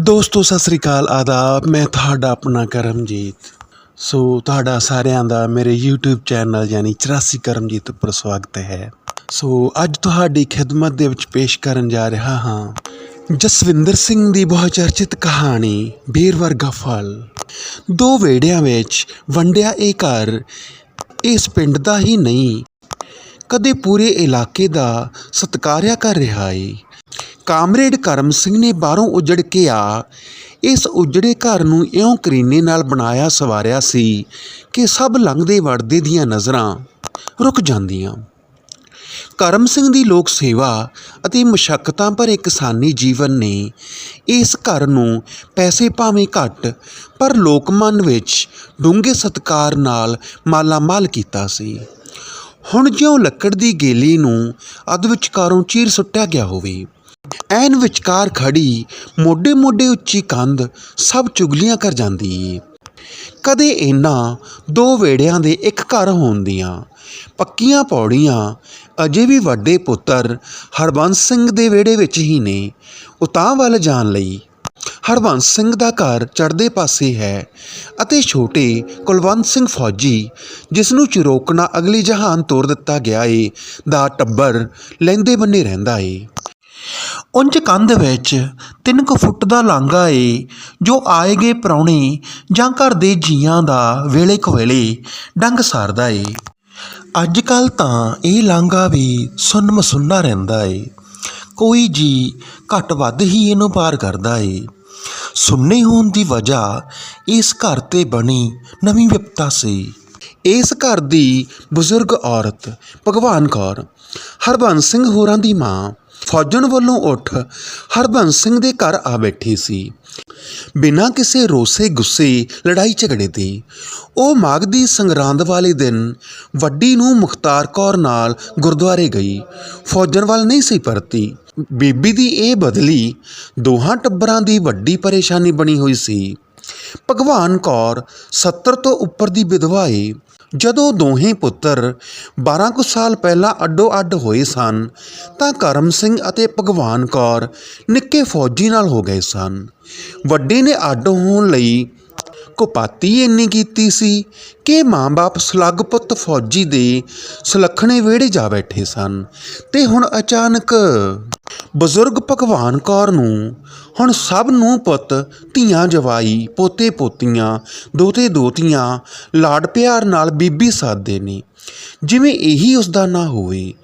ਦੋਸਤੋ, ਸਤਿ ਸ੍ਰੀ ਅਕਾਲ, ਆਦਾਬ। ਮੈਂ ਤੁਹਾਡਾ ਆਪਣਾ ਕਰਮਜੀਤ। ਸੋ, ਤੁਹਾਡਾ ਸਾਰਿਆਂ ਦਾ ਮੇਰੇ YouTube ਚੈਨਲ ਯਾਨੀ 84 ਕਰਮਜੀਤ ਉੱਪਰ ਸਵਾਗਤ ਹੈ। ਸੋ, ਅੱਜ ਤੁਹਾਡੀ ਖਿਦਮਤ ਦੇ ਵਿੱਚ ਪੇਸ਼ ਕਰਨ ਜਾ ਰਿਹਾ ਹਾਂ ਜਸਵਿੰਦਰ ਸਿੰਘ ਦੀ ਬਹੁ ਚਰਚਿਤ ਕਹਾਣੀ, ਬੇਰ ਵਰਗਾ ਫਲ। ਦੋ ਵੇੜਿਆਂ ਵਿੱਚ ਵੰਡਿਆ ਇਹ ਘਰ ਇਸ ਪਿੰਡ ਦਾ ਹੀ ਨਹੀਂ, ਕਦੇ ਪੂਰੇ ਇਲਾਕੇ ਦਾ ਸਤਿਕਾਰਿਆ ਕਰ ਰਿਹਾ ਏ। ਕਾਮਰੇਡ ਕਰਮ ਸਿੰਘ ਨੇ ਬਾਹਰੋਂ ਉਜੜ ਕੇ ਆ। ਇਸ ਉਜੜੇ ਘਰ ਨੂੰ ਇਉਂ ਕਰੀਨੇ ਨਾਲ ਬਣਾਇਆ ਸਵਾਰਿਆ ਸੀ ਕਿ ਸਭ ਲੰਘਦੇ ਵੜਦੇ ਦੀਆਂ ਨਜ਼ਰਾਂ ਰੁਕ ਜਾਂਦੀਆਂ। ਕਰਮ ਸਿੰਘ ਦੀ ਲੋਕ ਸੇਵਾ ਅਤੇ ਮੁਸ਼ਕਲਾਂ ਭਰੇ ਕਿਸਾਨੀ ਜੀਵਨ ਨੇ ਇਸ ਘਰ ਨੂੰ ਪੈਸੇ ਭਾਵੇਂ ਘੱਟ, ਪਰ ਲੋਕ ਮਨ ਵਿੱਚ ਡੂੰਘੇ ਸਤਿਕਾਰ ਨਾਲ ਮਾਲਾਮਾਲ ਕੀਤਾ ਸੀ। ਹੁਣ ਜਿਉਂ ਲੱਕੜ ਦੀ ਗੇਲੀ ਨੂੰ ਅੱਧ ਵਿਚਕਾਰੋਂ ਚੀਰ ਸੁੱਟਿਆ ਗਿਆ ਹੋਵੇ ਐਨ ਵਿਚਕਾਰ ਖੜੀ ਮੋਢੇ ਮੋਢੇ ਉੱਚੀ ਕੰਧ ਸਭ ਚੁਗਲੀਆਂ ਕਰ ਜਾਂਦੀ। ਏ ਕਦੇ ਇਹਨਾਂ ਦੋ ਵੇੜਿਆਂ ਦੇ ਇੱਕ ਘਰ ਹੋਣ ਦੀਆਂ ਪੱਕੀਆਂ ਪੌੜੀਆਂ, ਅਜੇ ਵੀ ਵੱਡੇ ਪੁੱਤਰ ਹਰਬੰਸ ਸਿੰਘ ਦੇ ਵਿਹੜੇ ਵਿੱਚ ਹੀ ਨੇ। ਉਤਾਂ ਵੱਲ ਜਾਣ ਲਈ ਹਰਬੰਸ ਸਿੰਘ ਦਾ ਘਰ ਚੜ੍ਹਦੇ ਪਾਸੇ ਹੈ ਅਤੇ ਛੋਟੇ ਕੁਲਵੰਤ ਸਿੰਘ ਫੌਜੀ, ਜਿਸ ਨੂੰ ਚਿਰੋਕਣਾ ਅਗਲੀ ਜਹਾਨ ਤੋਰ ਦਿੱਤਾ ਗਿਆ ਏ, ਦਾ ਟੱਬਰ ਲੈਂਦੇ ਬੰਨੇ ਰਹਿੰਦਾ ਏ। ਉਂਝ ਕੰਧ ਵਿੱਚ ਤਿੰਨ ਕੁ ਫੁੱਟ ਦਾ ਲਾਂਘਾ ਏ, ਜੋ ਆਏ ਗਏ ਪ੍ਰਾਹੁਣੇ ਜਾਂ ਘਰ ਦੇ ਜੀਆਂ ਦਾ ਵੇਲੇ ਕਵੇਲੇ ਡੰਗ ਸਾਰਦਾ ਏ। ਅੱਜ ਕੱਲ ਤਾਂ ਇਹ ਲਾਂਘਾ ਵੀ ਸੁੰਨ ਮਸੁੰਨਾ ਰਹਿੰਦਾ ਏ। ਕੋਈ ਜੀ ਘੱਟ ਵੱਧ ਹੀ ਇਹਨੂੰ ਪਾਰ ਕਰਦਾ ਏ। ਸੁੰਨੇ ਹੋਣ ਦੀ ਵਜ੍ਹਾ ਇਸ ਘਰ ਤੇ ਬਣੀ ਨਵੀਂ ਵਿਪਤਾ ਸੀ। ਇਸ ਘਰ ਦੀ ਬਜ਼ੁਰਗ ਔਰਤ ਭਗਵਾਨ ਕੌਰ ਹਰਬੰਸ ਸਿੰਘ ਹੋਰਾਂ ਦੀ ਮਾਂ ਫੌਜਣ ਵੱਲੋਂ ਉੱਠ ਹਰਬੰਸ ਸਿੰਘ ਦੇ ਘਰ ਆ ਬੈਠੀ ਸੀ। ਬਿਨਾਂ ਕਿਸੇ ਰੋਸੇ ਗੁੱਸੇ ਲੜਾਈ ਝਗੜੇ ਦੀ, ਉਹ ਮਾਘ ਦੀ ਸੰਗਰਾਂਦ ਵਾਲੇ ਦਿਨ ਵੱਡੀ ਨੂੰ ਮੁਖਤਾਰ ਕੌਰ ਨਾਲ ਗੁਰਦੁਆਰੇ ਗਈ। ਫੌਜਣ ਵੱਲ ਨਹੀਂ ਸੀ ਪਰਤੀ। ਬੀਬੀ ਦੀ ਇਹ ਬਦਲੀ ਦੋਹਾਂ ਟੱਬਰਾਂ ਦੀ ਵੱਡੀ ਪਰੇਸ਼ਾਨੀ ਬਣੀ ਹੋਈ ਸੀ। ਭਗਵਾਨ ਕੌਰ 70 ਤੋਂ ਉੱਪਰ ਦੀ ਵਿਧਵਾ ਏ। ਜਦੋਂ ਦੋਹੇ ਪੁੱਤਰ 12 ਕੁ ਸਾਲ ਪਹਿਲਾਂ ਅੱਡੋ ਅੱਡ ਹੋਏ ਸਨ, ਤਾਂ ਕਰਮ ਸਿੰਘ ਅਤੇ ਭਗਵਾਨ ਕੌਰ ਨਿੱਕੇ ਫੌਜੀ ਨਾਲ ਹੋ ਗਏ ਸਨ। ਵੱਡੇ ਨੇ ਅੱਡ ਹੋਣ ਲਈ ਕੁਪਾਤੀ ਇੰਨੀ ਕੀਤੀ ਸੀ ਕਿ ਮਾਂ-ਬਾਪ ਸਲੱਗ ਪੁੱਤ ਫੌਜੀ ਦੇ ਸੁਲੱਖਣੇ ਵਿਹੜੇ ਜਾ ਬੈਠੇ ਸਨ ਤੇ ਹੁਣ ਅਚਾਨਕ ਬਜ਼ੁਰਗ ਭਗਵਾਨ ਕੌਰ ਨੂੰ, ਹੁਣ ਸਭ ਨੂੰ ਪੁੱਤ, ਧੀਆਂ ਜਵਾਈ, ਪੋਤੇ ਪੋਤੀਆਂ, ਦੋਤੇ ਦੋਤੀਆਂ, ਲਾਡ ਪਿਆਰ ਨਾਲ ਬੀਬੀ ਸਾਦੇ ਨੇ। ਜਿਵੇਂ ਇਹੀ ਉਸ ਦਾ ਨਾ ਹੋਵੇ।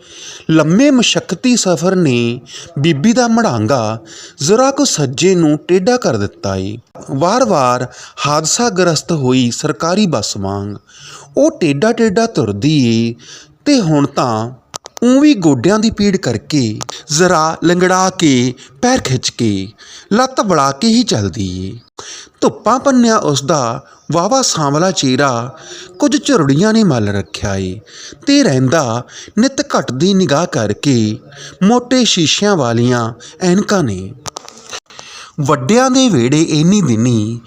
ਲੰਮੇ ਮਸ਼ੱਕਤੀ ਸਫ਼ਰ ਨੇ ਬੀਬੀ ਦਾ ਮੜਾਂਗਾ ਜ਼ਰਾ ਕੁ ਸੱਜੇ ਨੂੰ ਟੇਢਾ ਕਰ ਦਿੱਤਾ ਏ। ਵਾਰ-ਵਾਰ ਹਾਦਸਾ ਗ੍ਰਸਤ ਹੋਈ ਸਰਕਾਰੀ ਬੱਸ ਵਾਂਗ। ਉਹ ਟੇਢਾ ਟੇਢਾ ਤੁਰਦੀ ਏ ਤੇ ਹੁਣ ਤਾਂ ਉਹ ਵੀ ਗੋਡਿਆਂ ਦੀ ਪੀੜ ਕਰਕੇ ਜ਼ਰਾ ਲੰਗੜਾ ਕੇ ਪੈਰ ਖਿੱਚ ਕੇ ਲੱਤ ਬੜਾ ਕੇ ਹੀ ਚੱਲਦੀ ਏ। ਧੁੱਪਾਂ ਪੰਨਿਆ ਉਸ ਦਾ ਵਾਵਾ ਸਾਂਵਲਾ ਚਿਹਰਾ ਕੁਝ ਝੁਰੜੀਆਂ ਨੇ ਮੱਲ ਰੱਖਿਆ ਏ ਤੇ ਰਹਿੰਦਾ ਨਿਤ ਘਟਦੀ ਨਿਗਾਹ ਕਰਕੇ ਮੋٹے ਸ਼ੀਸ਼ਿਆਂ ਵਾਲੀਆਂ ਐਨਕਾਂ ਨੇ। ਵੱਡਿਆਂ ਦੇ ਵਿਹੜੇ ਇੰਨੀ ਦਿਨੀ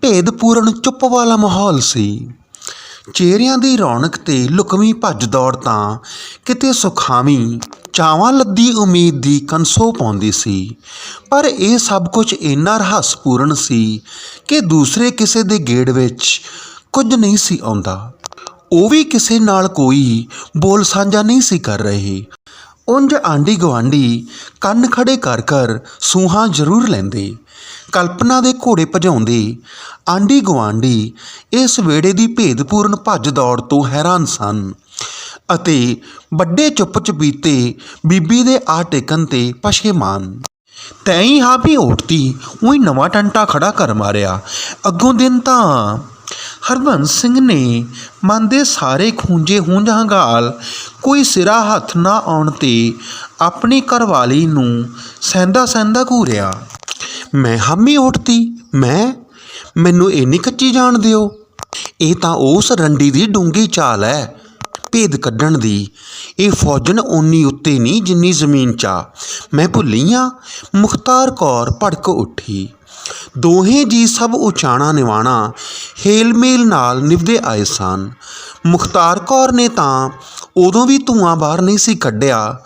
ਭੇਦਪੂਰਨ ਚੁੱਪ ਵਾਲਾ ਮਾਹੌਲ ਸੀ। ਚਿਹਰਿਆਂ ਦੀ ਰੌਣਕ ਤੇ ਲੁਕਵੀਂ ਭੱਜ ਦੌੜ ਤਾਂ ਕਿਤੇ ਸੁਖਾਵੀਂ ਚਾਵਾਂ ਲੱਦੀ ਉਮੀਦ ਦੀ ਕੰਸੋ ਪਾਉਂਦੀ ਸੀ। ਪਰ ਇਹ ਸਭ ਕੁਝ ਇੰਨਾ ਰਹੱਸਪੂਰਨ ਸੀ ਕਿ ਦੂਸਰੇ ਕਿਸੇ ਦੇ ਗੇੜ ਵਿੱਚ ਕੁਝ ਨਹੀਂ ਸੀ ਆਉਂਦਾ। ਉਹ ਵੀ ਕਿਸੇ ਨਾਲ ਕੋਈ ਬੋਲ ਸਾਂਝਾ ਨਹੀਂ ਸੀ ਕਰ ਰਹੇ। ਉਂਝ ਆਂਡੀ ਗਵਾਂਡੀ ਕੰਨ ਖੜੇ ਕਰ ਕਰ ਸੂਹਾਂ ਜ਼ਰੂਰ ਲੈਂਦੇ। ਕਲਪਨਾ ਦੇ ਘੋੜੇ ਭਜਾਉਂਦੇ ਆਂਢੀ ਗੁਆਂਢੀ ਇਸ ਵੇੜੇ ਦੀ ਭੇਦਪੂਰਨ ਭੱਜ ਦੌੜ ਤੋਂ ਹੈਰਾਨ ਸਨ ਅਤੇ ਵੱਡੇ ਚੁੱਪ ਚਪੀਤੇ ਬੀਬੀ ਦੇ ਆ ਟੇਕਣ ਤੇ ਪਛੇਮਾਨ। ਤੈਂ ਹਾਂ ਵੀ ਉੱਠਦੀ, ਉਹੀ ਨਵਾਂ ਟੰਟਾ ਖੜਾ ਕਰ ਮਾਰਿਆ। ਅੱਗੋਂ ਦਿਨ ਤਾਂ ਹਰਬੰਸ ਸਿੰਘ ਨੇ ਮਨ ਦੇ ਸਾਰੇ ਖੂੰਜੇ ਹੁੰਝ ਹੰਗਾਲ, ਕੋਈ ਸਿਰਾ ਹੱਥ ਨਾ ਆਉਣ ਤੇ ਆਪਣੀ ਘਰਵਾਲੀ ਨੂੰ ਸਹਿੰਦਾ ਸਹਿੰਦਾ ਘੂਰਿਆ। ਮੈਂ ਹਾਮੀ ਉੱਠਦੀ ਮੈਂ? ਮੈਨੂੰ ਇਹ ਨਹੀਂ ਕੱਚੀ ਜਾਣ ਦਿਓ। ਇਹ ਤਾਂ ਉਸ ਰੰਡੀ ਦੀ ਡੂੰਗੀ ਚਾਲ ਹੈ ਭੇਦ ਕੱਢਣ ਦੀ। ਇਹ ਫੌਜਨ ਓਨੀ ਉੱਤੇ ਨਹੀਂ ਜਿੰਨੀ ਜ਼ਮੀਨ 'ਚ। ਆ ਮੈਂ ਭੁੱਲੀ ਆ, ਮੁਖਤਾਰ ਕੌਰ ਭੜਕ ਉੱਠੀ। ਦੋਹੇ ਜੀ ਸਭ ਉਚਾਣਾ ਨਿਵਾਣਾ ਹੇਲ ਮੇਲ ਨਾਲ ਨਿਭਦੇ ਆਏ ਸਨ। ਮੁਖਤਾਰ ਕੌਰ ਨੇ ਤਾਂ ਉਦੋਂ ਵੀ ਧੂਆਂ ਬਾਹਰ ਨਹੀਂ ਸੀ ਕੱਢਿਆ।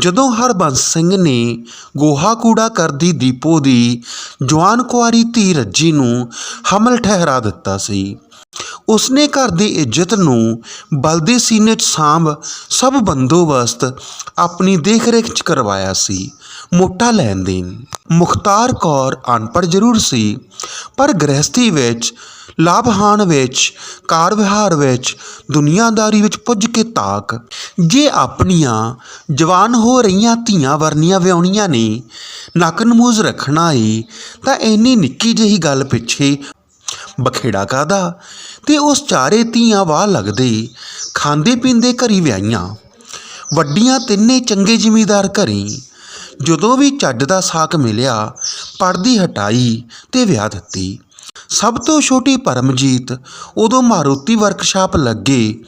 ਜਦੋਂ ਹਰਬੰਸ ਸਿੰਘ ਨੇ ਗੋਹਾ ਕੂੜਾ ਕਰਦੀ ਦੀਪੋ ਦੀ ਜਵਾਨ ਕੁਆਰੀ ਧੀ ਰੱਜੀ ਨੂੰ ਹਮਲ ਠਹਿਰਾ ਦਿੱਤਾ ਸੀ। ਉਸਨੇ ਘਰ ਦੀ ਇੱਜ਼ਤ ਨੂੰ ਬਲਦੇ ਸੀਨੇ 'ਚ ਸਾਂਭ ਸਭ ਬੰਦੋਬਸਤ ਆਪਣੀ ਦੇਖ-ਰੇਖ 'ਚ ਕਰਵਾਇਆ ਸੀ। ਮੋਟਾ ਲੈਣ ਦੇਣ। ਮੁਖਤਾਰ ਕੌਰ ਅਨਪੜ੍ਹ ਜ਼ਰੂਰ ਸੀ, ਪਰ ਗ੍ਰਹਿਸਥੀ ਵਿੱਚ ਲਾਭਹਾਨ ਵਿੱਚ, ਕਾਰ ਵਿਹਾਰ ਵਿੱਚ, ਦੁਨੀਆਦਾਰੀ ਵਿੱਚ ਪੁੱਜ ਕੇ ਤਾਕ। ਜੇ ਆਪਣੀਆਂ ਜਵਾਨ ਹੋ ਰਹੀਆਂ ਧੀਆਂ ਵਰਨੀਆਂ ਵਿਆਹੁਣੀਆਂ ਨੇ ਨੱਕ ਨਮੂਜ਼ ਰੱਖਣਾ ਏ ਤਾਂ ਇੰਨੀ ਨਿੱਕੀ ਜਿਹੀ ਗੱਲ ਪਿੱਛੇ ਬਖੇੜਾ ਕਾਦਾ ਤੇ ਉਸ ਚਾਰੇ ਧੀਆਂ ਵਾਹ ਲੱਗਦੇ ਖਾਂਦੇ ਪੀਂਦੇ ਘਰੀ ਵਿਆਹੀਆਂ। ਵੱਡੀਆਂ ਤਿੰਨੇ ਚੰਗੇ ਜ਼ਿਮੀਦਾਰ ਘਰੀ। ਜਦੋਂ ਵੀ ਚੱਜ ਦਾ ਸਾਕ ਮਿਲਿਆ ਪਰਦੀ ਹਟਾਈ ਤੇ ਵਿਆਹ ਦਿੱਤੀ। ਸਭ ਤੋਂ ਛੋਟੀ ਪਰਮਜੀਤ ਉਦੋਂ ਮਾਰੂਤੀ ਵਰਕਸ਼ਾਪ ਲੱਗੇ,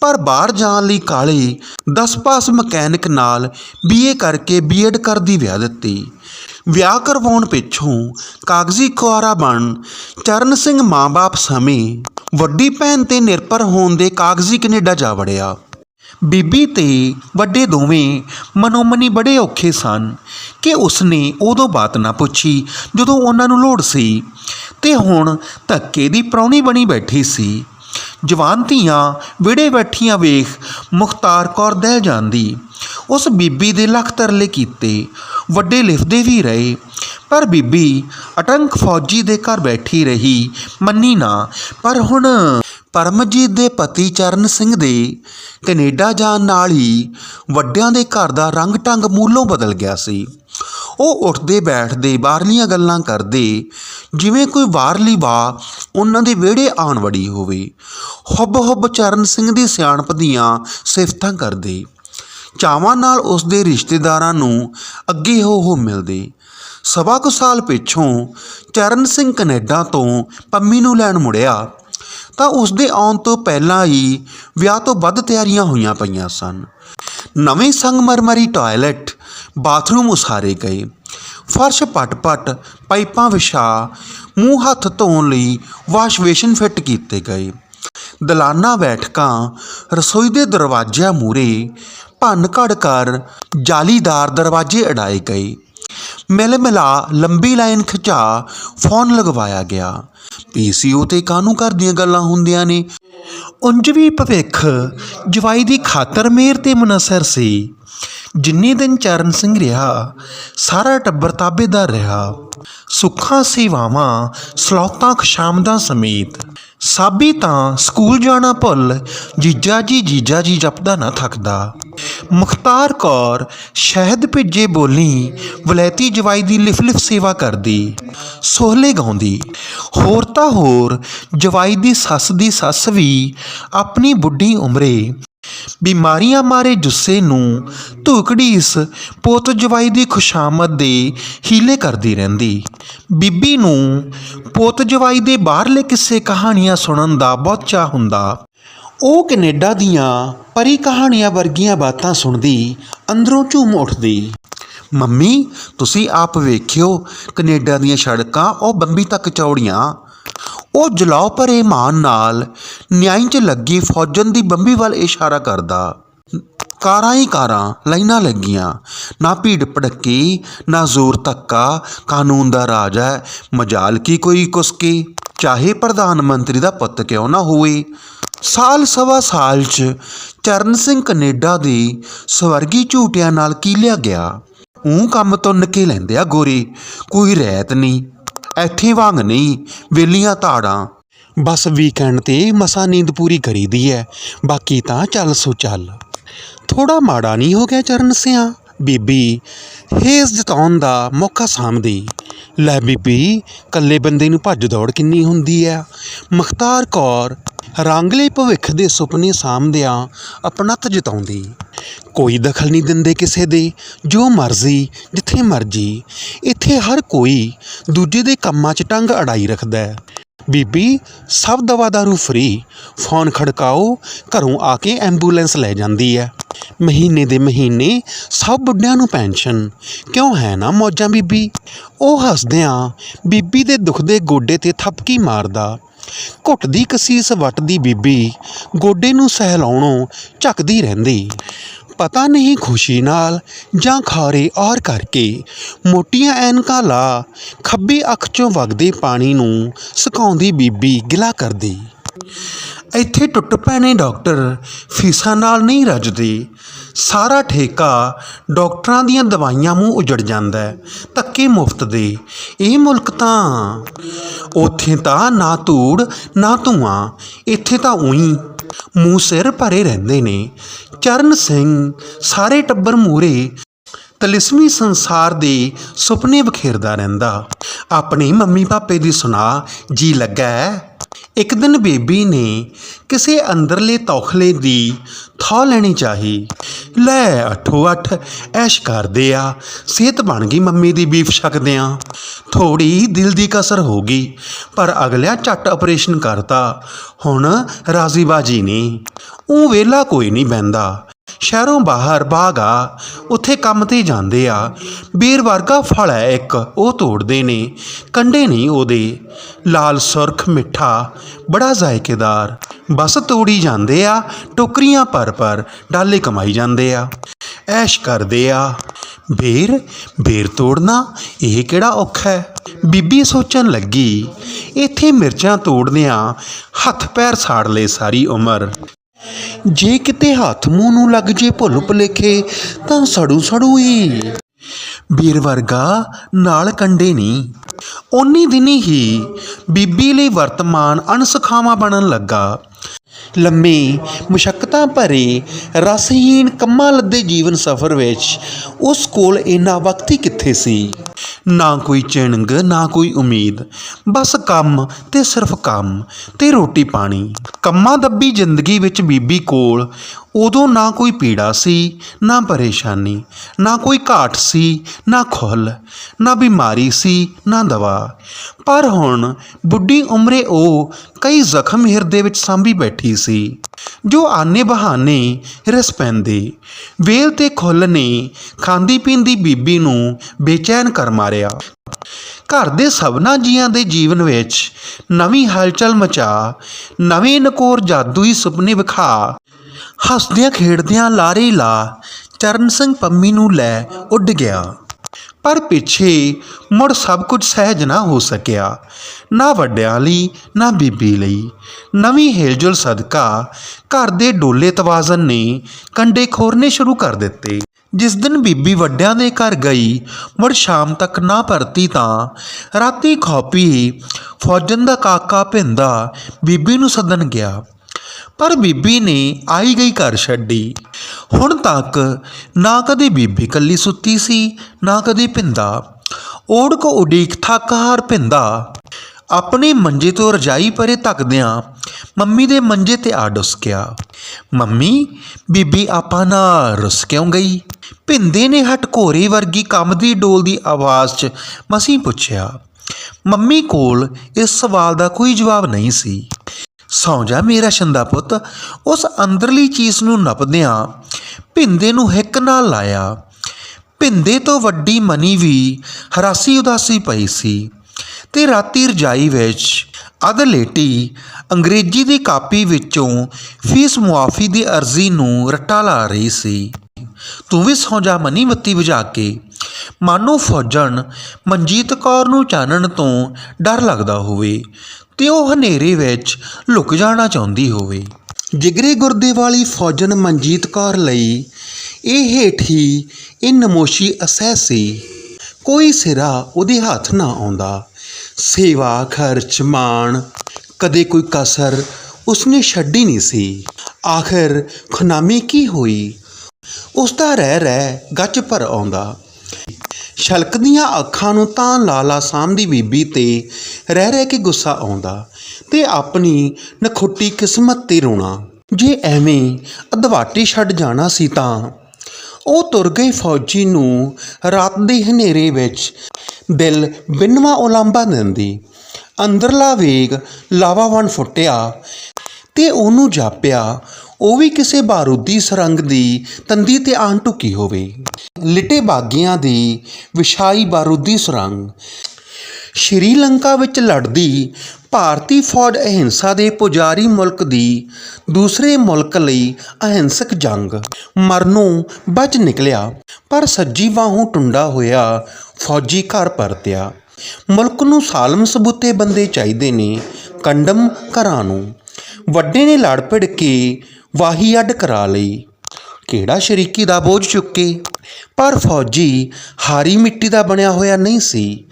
ਪਰ ਬਾਹਰ ਜਾਣ ਲਈ ਕਾਲੇ 10 ਪਾਸ ਮਕੈਨਿਕ ਨਾਲ ਬੀਏ ਕਰਕੇ ਬੀਐਡ ਕਰਦੀ ਵਿਆਹ ਦਿੱਤੀ। ਵਿਆਹ ਕਰਵਾਉਣ ਪਿੱਛੋਂ ਕਾਗਜ਼ੀ ਕੁਆਰਾ ਬਣ ਚਰਨ ਸਿੰਘ ਮਾਂ-ਬਾਪ ਸਮੇਂ ਵੱਡੀ ਭੈਣ ਤੇ ਨਿਰਭਰ ਹੋਣ ਦੇ ਕਾਗਜ਼ੀ ਕੈਨੇਡਾ ਜਾ ਵੜਿਆ। ਬੀਬੀ ਤੇ ਵੱਡੇ ਦੋਵੇਂ ਮਨੋਮਨੀ ਬੜੇ ਔਖੇ ਸਨ ਕਿ ਉਸਨੇ ਉਦੋਂ ਬਾਤ ਨਾ ਪੁੱਛੀ ਜਦੋਂ ਉਹਨਾਂ ਨੂੰ ਲੋੜ ਸੀ। ਤੇ ਹੁਣ ਧੱਕੇ ਦੀ ਪ੍ਰਾਹੁਣੀ ਬਣੀ ਬੈਠੀ ਸੀ। ਜਵਾਨ ਧੀਆਂ ਵਿੜੇ ਬੈਠੀਆਂ ਵੇਖ ਮੁਖਤਾਰ ਕੌਰ ਦਹਿ ਜਾਂਦੀ। ਉਸ ਬੀਬੀ ਦੇ ਲੱਖ ਤਰਲੇ ਕੀਤੇ। ਵੱਡੇ ਲਿਖਦੇ ਵੀ ਰਹੇ। ਪਰ ਬੀਬੀ, ਅਟੰਕ ਫੌਜੀ ਦੇ ਘਰ ਬੈਠੀ ਰਹੀ, ਮੰਨੀ ਨਾ, ਪਰ ਹੁਣ ਪਰਮਜੀਤ ਦੇ ਪਤੀ ਚਰਨ ਸਿੰਘ ਦੇ ਕੈਨੇਡਾ ਜਾਣ ਨਾਲ ਹੀ ਵੱਡਿਆਂ ਦੇ ਘਰ ਦਾ ਰੰਗ ਢੰਗ ਮੂਲੋਂ ਬਦਲ ਗਿਆ ਸੀ। ਉਹ ਉੱਠਦੇ ਬੈਠਦੇ ਬਾਹਰਲੀਆਂ ਗੱਲਾਂ ਕਰਦੇ, ਜਿਵੇਂ ਕੋਈ ਬਾਹਰਲੀ ਬਾ ਉਹਨਾਂ ਦੇ ਵਿਹੜੇ ਆਣ ਵੜੀ ਹੋਵੇ। ਹੁੱਬ ਹੁੱਬ ਚਰਨ ਸਿੰਘ ਦੀ ਸਿਆਣਪ ਦੀਆਂ ਸਿਫਤਾਂ ਕਰਦੇ। ਚਾਵਾਂ ਨਾਲ ਉਸ ਦੇ ਰਿਸ਼ਤੇਦਾਰਾਂ ਨੂੰ ਅੱਗੇ ਹੋ ਹੋ ਮਿਲਦੇ। ਸਵਾ ਕੁ ਸਾਲ ਪਿੱਛੋਂ ਚਰਨ ਸਿੰਘ ਕੈਨੇਡਾ ਤੋਂ ਪੰਮੀ ਨੂੰ ਲੈਣ ਮੁੜਿਆ, ਤਾਂ ਉਸ ਦੇ ਆਉਣ ਤੋਂ ਪਹਿਲਾਂ ਹੀ ਵਿਆਹ ਤੋਂ ਵੱਧ ਤਿਆਰੀਆਂ ਹੋਈਆਂ ਪਈਆਂ ਸਨ। ਨਵੇਂ ਸੰਗਮਰਮਰੀ ਟਾਇਲਟ, ਬਾਥਰੂਮ ਉਸਾਰੇ ਗਏ। ਫਰਸ਼ ਪਟ-ਪਟ, ਪਾਈਪਾਂ ਵਿਛਾ, ਮੂੰਹ ਹੱਥ ਧੋਣ ਲਈ ਵਾਸ਼ ਬੇਸਿਨ ਫਿੱਟ ਕੀਤੇ ਗਏ। ਦਲਾਨਾ ਬੈਠਕਾਂ, ਰਸੋਈ ਦੇ ਦਰਵਾਜ਼ਿਆਂ ਮੂਰੇ ਭੰਨ ਘੜ ਕਰ ਜਾਲੀਦਾਰ ਦਰਵਾਜ਼ੇ ਅੜਾਏ ਗਏ। ਮਿਲ ਮਿਲਾ ਲੰਬੀ ਲਾਈਨ ਖਿਚਾ ਫੋਨ ਲਗਵਾਇਆ ਗਿਆ। ਪੀਸੀਓ ਤੇ ਕਾਨੂੰ ਘਰ ਦੀਆਂ ਗੱਲਾਂ ਹੁੰਦੀਆਂ ਨੇ? ਉਂਝ ਵੀ ਭਵਿੱਖ ਜਵਾਈ ਦੀ ਖਾਤਰ ਮੇਰ ਤੇ ਮਨਸਰ ਸੀ। ਜਿੰਨੇ ਦਿਨ ਚਰਨ ਸਿੰਘ ਰਿਹਾ, ਸਾਰਾ ਟੱਬਰ ਤਾਬੇਦਾਰ ਰਿਹਾ। ਸੁੱਖਾਂ ਸੇਵਾਵਾਂ, ਸਲੌਤਾਂ ਖੁਸ਼ਾਮਦਾਂ ਸਮੇਤ। ਸਾਬੀ ਤਾਂ ਸਕੂਲ ਜਾਣਾ ਭੁੱਲ, ਜੀਜਾ ਜੀ ਜੀਜਾ ਜੀ ਜਪਦਾ ਨਾ ਥੱਕਦਾ। ਮੁਖਤਾਰ ਕੌਰ ਸ਼ਹਿਦ ਭਿੱਜੇ ਬੋਲੀ, ਵਲੈਤੀ ਜਵਾਈ ਦੀ ਲਿਫਲਿਫ ਸੇਵਾ ਕਰਦੀ, ਸੋਹਲੇ ਗਾਉਂਦੀ। ਹੋਰ ਤਾਂ ਹੋਰ, ਜਵਾਈ ਦੀ ਸੱਸ ਦੀ ਸੱਸ ਵੀ ਆਪਣੀ ਬੁੱਢੀ ਉਮਰੇ ਬਿਮਾਰੀਆਂ ਮਾਰੇ ਜੁੱਸੇ ਨੂੰ ਧੂਕੜੀਸ ਪੋਤ ਜਵਾਈ ਦੀ ਖੁਸ਼ਾਮਦ ਦੇ ਹੀਲੇ ਕਰਦੀ ਰਹਿੰਦੀ। ਬੀਬੀ ਨੂੰ ਪੋਤ ਜਵਾਈ ਦੇ ਬਾਹਰਲੇ ਕਿੱਸੇ ਕਹਾਣੀਆਂ ਸੁਣਨ ਦਾ ਬਹੁਤ ਚਾਹ ਹੁੰਦਾ। ਉਹ ਕੈਨੇਡਾ ਦੀਆਂ ਪਰੀ ਕਹਾਣੀਆਂ ਵਰਗੀਆਂ ਬਾਤਾਂ ਸੁਣਦੀ, ਅੰਦਰੋਂ ਝੂਮ ਉੱਠਦੀ। ਮੰਮੀ, ਤੁਸੀਂ ਆਪ ਵੇਖਿਓ, ਕੈਨੇਡਾ ਦੀਆਂ ਸੜਕਾਂ ਉਹ ਬੰਬੀ ਤੱਕ ਚੌੜੀਆਂ। ਉਹ ਜਲਾਉ ਭਰੇ ਮਾਨ ਨਾਲ ਨਿਆਈ 'ਚ ਲੱਗੀ ਫੌਜਨ ਦੀ ਬੰਬੀ ਵੱਲ ਇਸ਼ਾਰਾ ਕਰਦਾ। ਕਾਰਾਂ ਹੀ ਕਾਰਾਂ, ਲਾਈਨਾਂ ਲੱਗੀਆਂ। ਨਾ ਭੀੜ ਭੜੱਕੀ, ਨਾ ਜ਼ੋਰ ਧੱਕਾ, ਕਾਨੂੰਨ ਦਾ ਰਾਜ ਹੈ, ਮਜਾਲ ਕੀ ਕੋਈ ਕੁਸਕੀ? ਚਾਹੇ ਪ੍ਰਧਾਨ ਮੰਤਰੀ ਦਾ ਪੁੱਤ ਕਿਉਂ ਨਾ ਹੋਵੇ। ਸਾਲ ਸਵਾ ਸਾਲ 'ਚ ਚਰਨ ਸਿੰਘ ਕੈਨੇਡਾ ਦੇ ਸਵਰਗੀ ਝੂਟਿਆਂ ਨਾਲ ਕੀ ਲਿਆ ਗਿਆ? ਉਹ ਕੰਮ ਤੋਂ ਕੇ ਲੈਂਦੇ ਆ ਗੋਰੇ, ਕੋਈ ਰਹਿਤ ਨਹੀਂ। ਇੱਥੇ ਵਾਂਗ ਨਹੀਂ, ਵੇਲੀਆਂ ਤਾੜਾਂ। ਬਸ ਵੀਕਐਂਡ ਤੇ ਮਸਾ ਨੀਂਦ ਪੂਰੀ ਕਰੀਦੀ ਐ, ਬਾਕੀ ਤਾਂ ਚੱਲ ਸੋ ਚੱਲ। ਥੋੜਾ ਮਾੜਾ ਨਹੀਂ ਹੋ ਗਿਆ ਚਰਨ ਸਿਆ, ਬੀਬੀ, ਹੇਸ ਜਤਾਉਣ ਦਾ ਮੌਕਾ ਸਾਂਭਦੀ। ਲੈ ਬੀਬੀ ਕੱਲੇ ਬੰਦੇ ਨੂੰ ਭੱਜ ਦੌੜ ਕਿੰਨੀ ਹੁੰਦੀ ਐ। ਮੁਖਤਾਰ ਕੌਰ ਰਾਂਗਲੇ ਭਵਿੱਖ ਦੇ ਸੁਪਨੇ ਸਾਂਭਦਿਆਂ ਆਪਣਤ ਜਤਾਉਂਦੀ ਕੋਈ ਦਖਲ ਨਹੀਂ ਦਿੰਦੇ ਕਿਸੇ ਦੇ, ਜੋ ਮਰਜ਼ੀ ਜਿੱਥੇ ਮਰਜ਼ੀ, ਇੱਥੇ ਹਰ ਕੋਈ ਦੂਜੇ ਦੇ ਕੰਮਾਂ 'ਚ ਟੰਗ ਅੜਾਈ ਰੱਖਦਾ ਹੈ। ਬੀਬੀ, ਸਭ ਦਵਾ ਦਾਰੂ ਫ੍ਰੀ, ਫੋਨ ਖੜਕਾਓ, ਘਰੋਂ ਆ ਕੇ ਐਂਬੂਲੈਂਸ ਲੈ ਜਾਂਦੀ ਹੈ। ਮਹੀਨੇ ਦੇ ਮਹੀਨੇ ਸਭ ਬੁੱਢਿਆਂ ਨੂੰ ਪੈਨਸ਼ਨ। ਕਿਉਂ ਹੈ ਨਾ ਮੌਜਾਂ ਬੀਬੀ? ਉਹ ਹੱਸਦਿਆਂ ਬੀਬੀ ਦੇ ਦੁੱਖਦੇ ਗੋਡੇ ਤੇ ਥਪਕੀ ਮਾਰਦਾ। ਘੁੱਟਦੀ ਕਸੀਸ ਵੱਟਦੀ ਬੀਬੀ, ਗੋਡੇ ਨੂੰ ਸਹਿਲਾਉਣੋਂ ਝੱਕਦੀ ਰਹਿੰਦੀ। ਪਤਾ ਨਹੀਂ ਖੁਸ਼ੀ ਨਾਲ ਜਾਂ ਖਾਰੇ ਔਰ ਕਰਕੇ ਮੋਟੀਆਂ ਐਨਕਾਂ ਲਾ ਖੱਬੀ ਅੱਖ ਚੋਂ ਵਗਦੇ ਪਾਣੀ ਨੂੰ ਸੁਕਾਉਂਦੀ ਬੀਬੀ ਗਿਲਾ ਕਰਦੀ। ਇੱਥੇ ਟੁੱਟ ਪੈਣੇ ਡਾਕਟਰ ਫੀਸਾਂ ਨਾਲ ਨਹੀਂ ਰੱਜਦੇ। ਸਾਰਾ ਠੇਕਾ ਡਾਕਟਰਾਂ ਦੀਆਂ ਦਵਾਈਆਂ ਮੂੰਹ ਉਜੜ ਜਾਂਦਾ ਹੈ। ਧੱਕੇ ਮੁਫਤ ਦੇ। ਇਹ ਮੁਲਕ ਤਾਂ ਉੱਥੇ ਤਾਂ ਨਾ ਧੂੜ, ਨਾ ਧੂਆਂ, ਇੱਥੇ ਤਾਂ ਉਹੀ ਮੂੰਹ ਸਿਰ ਭਰੇ ਰਹਿੰਦੇ ਨੇ ਚਰਨ ਸਿੰਘ ਸਾਰੇ ਟੱਬਰ ਮੂਰੇ ਤਲਿਸਮੀ ਸੰਸਾਰ ਦੇ ਸੁਪਨੇ ਬਖੇਰਦਾ ਰਹਿੰਦਾ ਆਪਣੇ ਮੰਮੀ ਪਾਪੇ ਦੀ ਸੁਣਾ, ਜੀ ਲੱਗਾ ਹੈ। ਇੱਕ ਦਿਨ ਬੇਬੀ ਨੇ ਕਿਸੇ ਅੰਦਰਲੇ ਤੌਖਲੇ ਦੀ ਥਾਂ ਲੈਣੀ ਚਾਹੀ। ਲੈ ਅੱਠੋ ਅੱਠ, ਐਸ਼ ਕਰਦੇ ਆ, ਸਿਹਤ ਬਣ ਗਈ ਮੰਮੀ ਦੀ ਬੀਫ ਛਕਦਿਆਂ ਥੋੜੀ ਦਿਲ ਦੀ ਕਸਰ ਹੋ ਗਈ, ਪਰ ਅਗਲਿਆ ਝੱਟ ਆਪਰੇਸ਼ਨ ਕਰਤਾ। ਹੁਣ ਰਾਜ਼ੀਬਾਜੀ ਨਹੀਂ ਉਹ ਵੇਲਾ ਕੋਈ ਨਹੀਂ ਬੈੰਦਾ ਸ਼ਹਿਰੋਂ ਬਾਹਰ ਬਾਗ ਆ ਉੱਥੇ ਕੰਮ ਤੇ ਜਾਂਦੇ ਆ। ਬੀਰ ਵਰਗਾ ਫਲ ਹੈ ਇੱਕ, ਉਹ ਤੋੜਦੇ ਨੇ, ਕੰਡੇ ਨਹੀਂ ਉਹਦੇ। ਲਾਲ ਸੁਰਖ ਮਿੱਠਾ, ਬੜਾ ਜ਼ਾਇਕੇਦਾਰ। ਬਸ ਤੋੜੀ ਜਾਂਦੇ ਆ, ਟੋਕਰੀਆਂ ਭਰ ਭਰ, ਡਾਲੇ ਕਮਾਈ ਜਾਂਦੇ ਆ। ਐਸ਼ ਕਰਦੇ ਆ, ਬੇਰ ਬੇਰ ਤੋੜਨਾ, ਇਹ ਕਿਹੜਾ ਔਖਾ ਹੈ? ਬੀਬੀ ਸੋਚਣ ਲੱਗੀ, ਇੱਥੇ ਮਿਰਚਾਂ ਤੋੜਦਿਆਂ ਹੱਥ ਪੈਰ ਸਾੜ ਲਏ ਸਾਰੀ ਉਮਰ। ਜੇ ਕਿਤੇ ਹੱਥ ਮੂੰਹ ਨੂੰ ਲੱਗ ਜੇ ਭੁੱਲ ਭੁਲੇਖੇ, ਤਾਂ ਸੜੂ ਸੜੂ ਹੀ ਵੀਰ ਵਰਗਾ ਨਾਲ ਕੰਡੇ ਨਹੀਂ। ਉਨੀ ਦਿਨੀ ਹੀ ਬੀਬੀ ਲਈ ਵਰਤਮਾਨ ਅਣਸਖਾਵਾਂ ਬਣਨ ਲੱਗਾ। ਲੰਮੇ ਮੁਸ਼ਕਲਾਂ ਭਰੇ ਰਸਹੀਨ ਕੰਮਾਂ ਲੱਦੇ ਜੀਵਨ ਸਫਰ ਵਿੱਚ ਉਸ ਕੋਲ ਇੰਨਾ ਵਕਤ ਹੀ ਕਿੱਥੇ ਸੀ? ਨਾ ਕੋਈ ਚਿੰਗ ਨਾ ਕੋਈ ਉਮੀਦ, ਬਸ ਕੰਮ ਤੇ ਸਿਰਫ ਕੰਮ ਤੇ ਰੋਟੀ ਪਾਣੀ। ਕੰਮਾਂ ਦੱਬੀ ਜ਼ਿੰਦਗੀ ਵਿੱਚ ਬੀਬੀ ਕੋਲ ਉਦੋਂ ਨਾ ਕੋਈ ਪੀੜਾ ਸੀ, ਨਾ ਪਰੇਸ਼ਾਨੀ, ਨਾ ਕੋਈ ਘਾਟ ਸੀ, ਨਾ ਖੁੱਲ ਨਾ ਬਿਮਾਰੀ ਸੀ, ਨਾ ਦਵਾ। ਪਰ ਹੁਣ ਬੁੱਢੀ ਉਮਰੇ ਉਹ ਕਈ ਜ਼ਖਮ ਹਿਰਦੇ ਵਿੱਚ ਸਾਂਭੀ ਬੈਠੀ ਸੀ, ਜੋ ਆਨੇ ਬਹਾਨੇ ਰਸ ਪੈਂਦੇ। ਵੇਲ ਤੇ ਖੁੱਲ ਨੇ ਖਾਂਦੀ ਪੀਂਦੀ ਬੀਬੀ ਨੂੰ ਬੇਚੈਨ ਕਰ ਮਾਰਿਆ। ਘਰ ਦੇ ਸਭਨਾ ਜੀਆਂ ਦੇ ਜੀਵਨ ਵਿੱਚ ਨਵੀਂ ਹਲਚਲ ਮਚਾ, ਨਵੇਂ ਨਕੋਰ ਜਾਦੂਈ ਸੁਪਨੇ ਵਿਖਾ। ਹੱਸਦਿਆਂ ਖੇਡਦਿਆਂ ਲਾਰੇ ਲਾ, ਚਰਨ ਸਿੰਘ ਪੰਮੀ ਨੂੰ ਲੈ ਉੱਡ ਗਿਆ। ਪਰ ਪਿੱਛੇ ਮੁੜ ਸਭ ਕੁਝ ਸਹਿਜ ਨਾ ਹੋ ਸਕਿਆ। ਨਾ ਵੱਡਿਆਂ ਲਈ, ਨਾ ਬੀਬੀ ਲਈ। ਨਵੀਂ ਹਿਲਜੁਲ ਸਦਕਾ ਘਰ ਦੇ ਡੋਲੇ ਤਵਾਜ਼ਨ ਨੇ ਕੰਡੇ ਖੋਰਨੇ ਸ਼ੁਰੂ ਕਰ ਦਿੱਤੇ। ਜਿਸ ਦਿਨ ਬੀਬੀ ਵੱਡਿਆਂ ਦੇ ਘਰ ਗਈ, ਮੁੜ ਸ਼ਾਮ ਤੱਕ ਨਾ ਪਰਤੀ ਤਾਂ ਰਾਤੀ ਖੋਪੀ ਫੌਜਨ ਦਾ ਕਾਕਾ ਭਿੰਦਾ ਬੀਬੀ ਨੂੰ ਸੱਦਣ ਗਿਆ। ਪਰ ਬੀਬੀ ਨੇ ਆਈ ਗਈ ਘਰ ਛੱਡੀ। ਹੁਣ ਤੱਕ ਨਾ ਕਦੇ ਬੀਬੀ ਕੱਲੀ ਸੁੱਤੀ ਸੀ, ਨਾ ਕਦੇ ਪਿੰਦਾ। ਓੜਕ ਉਡੀਕ ਥੱਕ ਹਾਰ ਪਿੰਦਾ। ਆਪਣੇ ਮੰਜੇ ਤੋਂ ਰਜਾਈ ਪਰੇ ਤੱਕਦਿਆਂ ਮੰਮੀ ਦੇ ਮੰਜੇ ਤੇ ਆ ਡੁੱਸ ਗਿਆ ਮੰਮੀ, ਬੀਬੀ ਆਪਾਂ ਨਾ ਰੁੱਸ ਕਿਉਂ ਗਈ? ਭਿੰਦੇ ਨੇ ਹਟ ਘੋਰੇ ਵਰਗੀ ਕੰਮ ਦੀ ਡੋਲ ਦੀ ਆਵਾਜ਼ 'ਚ ਮਸੀਂ ਪੁੱਛਿਆ। ਮੰਮੀ ਕੋਲ ਇਸ ਸਵਾਲ ਦਾ ਕੋਈ ਜਵਾਬ ਨਹੀਂ ਸੀ। ਸੌਂ ਜਾ ਮੇਰਾ ਸ਼ੰਦਾ ਪੁੱਤ, ਉਸ ਅੰਦਰਲੀ ਚੀਜ਼ ਨੂੰ ਨਪਦਿਆਂ ਭਿੰਦੇ ਨੂੰ ਹਿੱਕ ਨਾਲ ਲਾਇਆ। ਭਿੰਦੇ ਤੋਂ ਵੱਡੀ ਮਨੀ ਵੀ ਹਰਾਸੀ ਉਦਾਸੀ ਪਈ ਸੀ ਤੇ ਰਾਤੀ ਰਜਾਈ ਵਿੱਚ ਅਧ ਲੇਟੀ। ਅੰਗਰੇਜ਼ੀ ਦੀ ਕਾਪੀ ਵਿੱਚੋਂ ਫੀਸ ਮੁਆਫੀ ਦੀ ਅਰਜ਼ੀ ਨੂੰ ਰੱਟਾ ਲਾ ਰਹੀ ਸੀ। ਤੂੰ ਵੀ ਸੌਂ ਜਾ ਮਨੀ ਬੱਤੀ ਬੁਝਾ ਕੇ ਮਾਨੋ ਫੌਜਣ ਮਨਜੀਤ ਕੌਰ ਨੂੰ ਚਾਨਣ ਤੋਂ ਡਰ ਲੱਗਦਾ ਹੋਵੇ। ਤੇ ਉਹ ਹਨੇਰੇ ਵਿੱਚ ਲੁਕ ਜਾਣਾ ਚਾਹੁੰਦੀ ਹੋਵੇ। ਜਿਗਰੇ ਗੁਰਦੇ ਵਾਲੀ ਫੌਜਣ ਮਨਜੀਤ ਕੌਰ ਲਈ ਇਹ ਹੇਠ ਹੀ ਇਹ ਨਮੋਸ਼ੀ ਅਸਹਿ ਸੀ। ਕੋਈ ਸਿਰਾ ਉਹਦੇ ਹੱਥ ਨਾ ਆਉਂਦਾ। ਸੇਵਾ ਖਰਚ ਮਾਣ, ਕਦੇ ਕੋਈ ਕਸਰ ਉਸਨੇ ਛੱਡੀ ਨਹੀਂ ਸੀ। ਆਖਰ ਖੁਨਾਮੀ ਕੀ ਹੋਈ? ਉਸ ਦਾ ਰਹਿ ਰਹਿ ਗੱਚ ਭਰ ਆਉਂਦਾ। ਛਲਕਦੀਆਂ ਅੱਖਾਂ ਨੂੰ ਤਾਂ ਲਾਲਾ ਸਾਮ ਦੀ ਬੀਬੀ ਤੇ ਰਹਿ ਰਹਿ ਕੇ ਗੁੱਸਾ ਆਉਂਦਾ ਤੇ ਆਪਣੀ ਨਖੁੱਟੀ ਕਿਸਮਤ ਤੇ ਰੋਣਾ। ਜੇ ਐਵੇਂ ਅਧਵਾਟੀ ਛੱਡ ਜਾਣਾ ਸੀ ਤਾਂ ਉਹ ਤੁਰ ਗਏ ਫੌਜੀ ਨੂੰ ਰਾਤ ਦੇ ਹਨੇਰੇ ਵਿੱਚ ਦਿਲ ਬਿਨਵਾ ਉਲਾਂਭਾ ਦਿੰਦੀ। ਅੰਦਰਲਾ ਵੇਗ ਲਾਵਾਵਣ ਫੁੱਟਿਆ ਤੇ ਉਹਨੂੰ ਜਾਪਿਆ ਉਹ ਵੀ ਕਿਸੇ ਬਾਰੂਦੀ ਸੁਰੰਗ ਦੀ ਤੰਦੀ ਤੇ ਆਣ ਟੁਕੀ ਹੋਵੇ। ਲਿਟੇ ਬਾਗੀਆਂ ਦੀ ਵਿਛਾਈ ਬਾਰੂਦੀ ਸੁਰੰਗ। ਸ਼੍ਰੀਲੰਕਾ ਵਿੱਚ ਲੜਦੀ ਭਾਰਤੀ ਫੌਜ ਅਹਿੰਸਾ ਦੇ ਪੁਜਾਰੀ ਮੁਲਕ ਦੀ ਦੂਸਰੇ ਮੁਲਕ ਲਈ ਅਹਿੰਸਕ ਜੰਗ। ਮਰਨੋਂ ਬਚ ਨਿਕਲਿਆ, ਪਰ ਸੱਜੀ ਬਾਹੋਂ ਟੁੰਡਾ ਹੋਇਆ, ਫੌਜੀ ਘਰ ਪਰਤਿਆ। ਮੁਲਕ ਨੂੰ ਸਾਲਮ ਸਬੂਤੇ ਬੰਦੇ ਚਾਹੀਦੇ ਨੇ, ਕੰਡਮ ਘਰਾਂ ਨੂੰ। ਵੱਡੇ ਨੇ ਲੜ ਭਿੜ ਕੇ ਵਾਹੀ ਅੱਡ ਕਰਾ ਲਈ। ਕਿਹੜਾ ਸ਼ਰੀਕੀ ਦਾ ਬੋਝ ਚੁੱਕੇ? ਪਰ ਫੌਜੀ ਹਾਰੀ ਮਿੱਟੀ ਦਾ ਬਣਿਆ ਹੋਇਆ ਨਹੀਂ ਸੀ।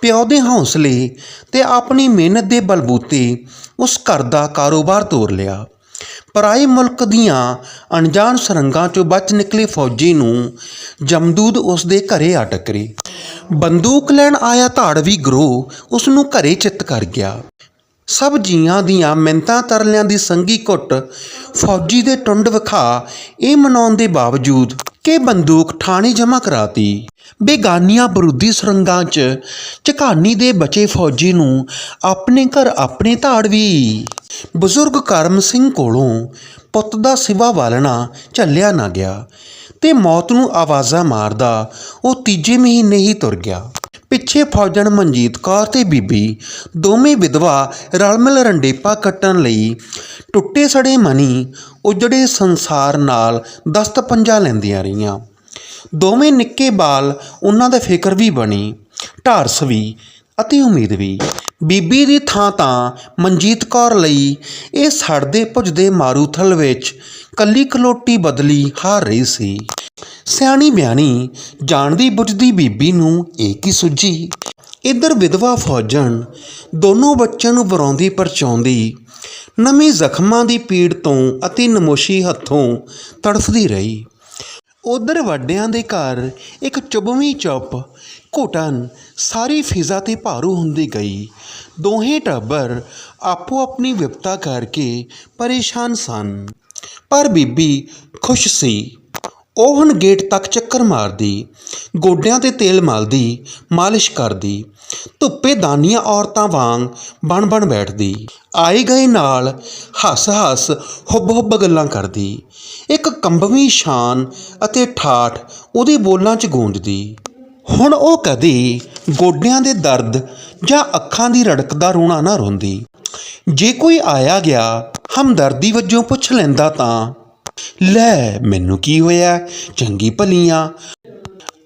ਪਿਓ ਦੇ ਹੌਸਲੇ ਤੇ ਆਪਣੀ ਮਿਹਨਤ ਦੇ ਬਲਬੂਤੇ ਉਸ ਘਰ ਦਾ ਕਾਰੋਬਾਰ ਤੋਰ ਲਿਆ। ਪਰਾਏ ਮੁਲਕ ਦੀਆਂ ਅਣਜਾਣ ਸਰੰਗਾਂ ਚੋਂ ਬਚ ਨਿਕਲੇ ਫੌਜੀ ਨੂੰ ਜਮਦੂਦ ਉਸ ਦੇ ਘਰੇ ਆ ਟੱਕਰੇ ਬੰਦੂਕ ਲੈਣ ਆਇਆ ਧਾੜਵੀ ਗਰੋਹ ਉਸ ਨੂੰ ਘਰੇ ਚਿੱਤ ਕਰ ਗਿਆ। ਸਭ ਜੀਆਂ ਦੀਆਂ ਮਿੰਤਾਂ ਤਰਲਿਆਂ ਦੀ ਸੰਗੀ ਘੁੱਟ, ਫੌਜੀ ਦੇ ਟੁੰਡ ਵਿਖਾ ਇਹ ਮਨਾਉਣ ਦੇ ਬਾਵਜੂਦ ਕਿ ਬੰਦੂਕ ਠਾਣੇ ਜਮ੍ਹਾਂ ਕਰਾਤੀ। ਬੇਗਾਨੀਆਂ ਬਰੂਦੀ ਸੁਰੰਗਾਂ 'ਚ ਝਕਾਨੀ ਦੇ ਬਚੇ ਫੌਜੀ ਨੂੰ ਆਪਣੇ ਘਰ ਆਪਣੇ ਧਾੜਵੀ ਬਜ਼ੁਰਗ ਕਰਮ ਸਿੰਘ ਕੋਲੋਂ ਪੁੱਤ ਦਾ ਸਿਵਾ ਵਾਲਣਾ ਝੱਲਿਆ ਨਾ ਗਿਆ ਤੇ ਮੌਤ ਨੂੰ ਆਵਾਜ਼ਾਂ ਮਾਰਦਾ ਉਹ ਤੀਜੇ ਮਹੀਨੇ ਹੀ ਤੁਰ ਗਿਆ। ਪਿੱਛੇ ਫੌਜਣ ਮਨਜੀਤ ਕੌਰ ਤੇ ਬੀਬੀ, ਦੋਵੇਂ ਵਿਧਵਾ ਰਲਮਿਲ ਰੰਡੇਪਾ ਕੱਟਣ ਲਈ ਟੁੱਟੇ ਸੜੇ ਮਨੀ ਉਜੜੇ ਸੰਸਾਰ ਨਾਲ ਦਸਤ ਪੰਜਾ ਲੈਂਦੀਆਂ ਰਹੀਆਂ। ਦੋਵੇਂ ਨਿੱਕੇ ਬਾਲ ਉਹਨਾਂ ਦਾ ਫਿਕਰ ਵੀ ਬਣੀ, ਢਾਰਸ ਵੀ ਅਤੇ ਉਮੀਦ ਵੀ। ਬੀਬੀ ਦੀ ਥਾਂ ਤਾਂ ਮਨਜੀਤ ਕੌਰ ਲਈ। ਇਹ ਸੜਦੇ ਭੁਜਦੇ ਮਾਰੂਥਲ ਵਿੱਚ ਕੱਲੀ ਕਲੋਟੀ ਬਦਲੀ ਹਾਰ ਰਹੀ ਸੀ। ਸਿਆਣੀ ਬਿਆਣੀ ਜਾਣਦੀ ਬੁੱਝਦੀ ਬੀਬੀ ਨੂੰ ਇਹ ਕੀ ਸੁੱਝੀ? ਇੱਧਰ ਵਿਧਵਾ ਫੌਜਣ ਦੋਨੋਂ ਬੱਚਿਆਂ ਨੂੰ ਵਰਾਉਂਦੀ ਪਰਚਾਉਂਦੀ, ਨਵੀਂ ਜ਼ਖਮਾਂ ਦੀ ਪੀੜ ਤੋਂ ਅਤੇ ਨਮੋਸ਼ੀ ਹੱਥੋਂ ਤੜਫਦੀ ਰਹੀ। ਉਧਰ ਵੱਡਿਆਂ ਦੇ ਘਰ ਇੱਕ ਚੁਬਵੀਂ ਚੁੱਪ ਘੁਟਨ ਸਾਰੀ ਫਿਜ਼ਾ ਤੇ ਭਾਰੂ ਹੁੰਦੀ ਗਈ। ਦੋਹੇ ਟੱਬਰ ਆਪੋ ਆਪਣੀ ਵਿਪਤਾ ਕਰਕੇ ਪਰੇਸ਼ਾਨ ਸਨ। ਪਰ ਬੀਬੀ ਖੁਸ਼ ਸੀ। ਉਹ ਹੁਣ ਗੇਟ ਤੱਕ ਚੱਕਰ ਮਾਰਦੀ, ਗੋਡਿਆਂ ਤੇ ਤੇਲ ਮਲਦੀ, ਮਾਲਿਸ਼ ਕਰਦੀ, ਧੁੱਪੇ ਦਾਨੀਆਂ ਔਰਤਾਂ ਵਾਂਗ ਬਣ ਬਣ ਬੈਠਦੀ। ਆਏ ਗਏ ਨਾਲ ਹੱਸ ਹੱਸ ਹੁੱਬ ਹੁੱਬ ਗੱਲਾਂ ਕਰਦੀ। ਇੱਕ ਕੰਬਵੀਂ ਸ਼ਾਨ ਅਤੇ ਠਾਠ ਉਹਦੇ ਬੋਲਾਂ 'ਚ ਗੂੰਜਦੀ। ਹੁਣ ਉਹ ਕਦੇ ਗੋਡਿਆਂ ਦੇ ਦਰਦ ਜਾਂ ਅੱਖਾਂ ਦੀ ਰੜਕ ਦਾ ਰੋਣਾ ਨਾ ਰੋਂਦੀ। ਜੇ ਕੋਈ ਆਇਆ ਗਿਆ, ਹਮਦਰਦੀ ਵਜੋਂ ਪੁੱਛ ਲੈਂਦਾ ਤਾਂ, ਲੈ, ਮੈਨੂੰ ਕੀ ਹੋਇਆ? ਚੰਗੀ ਭਲੀਆਂ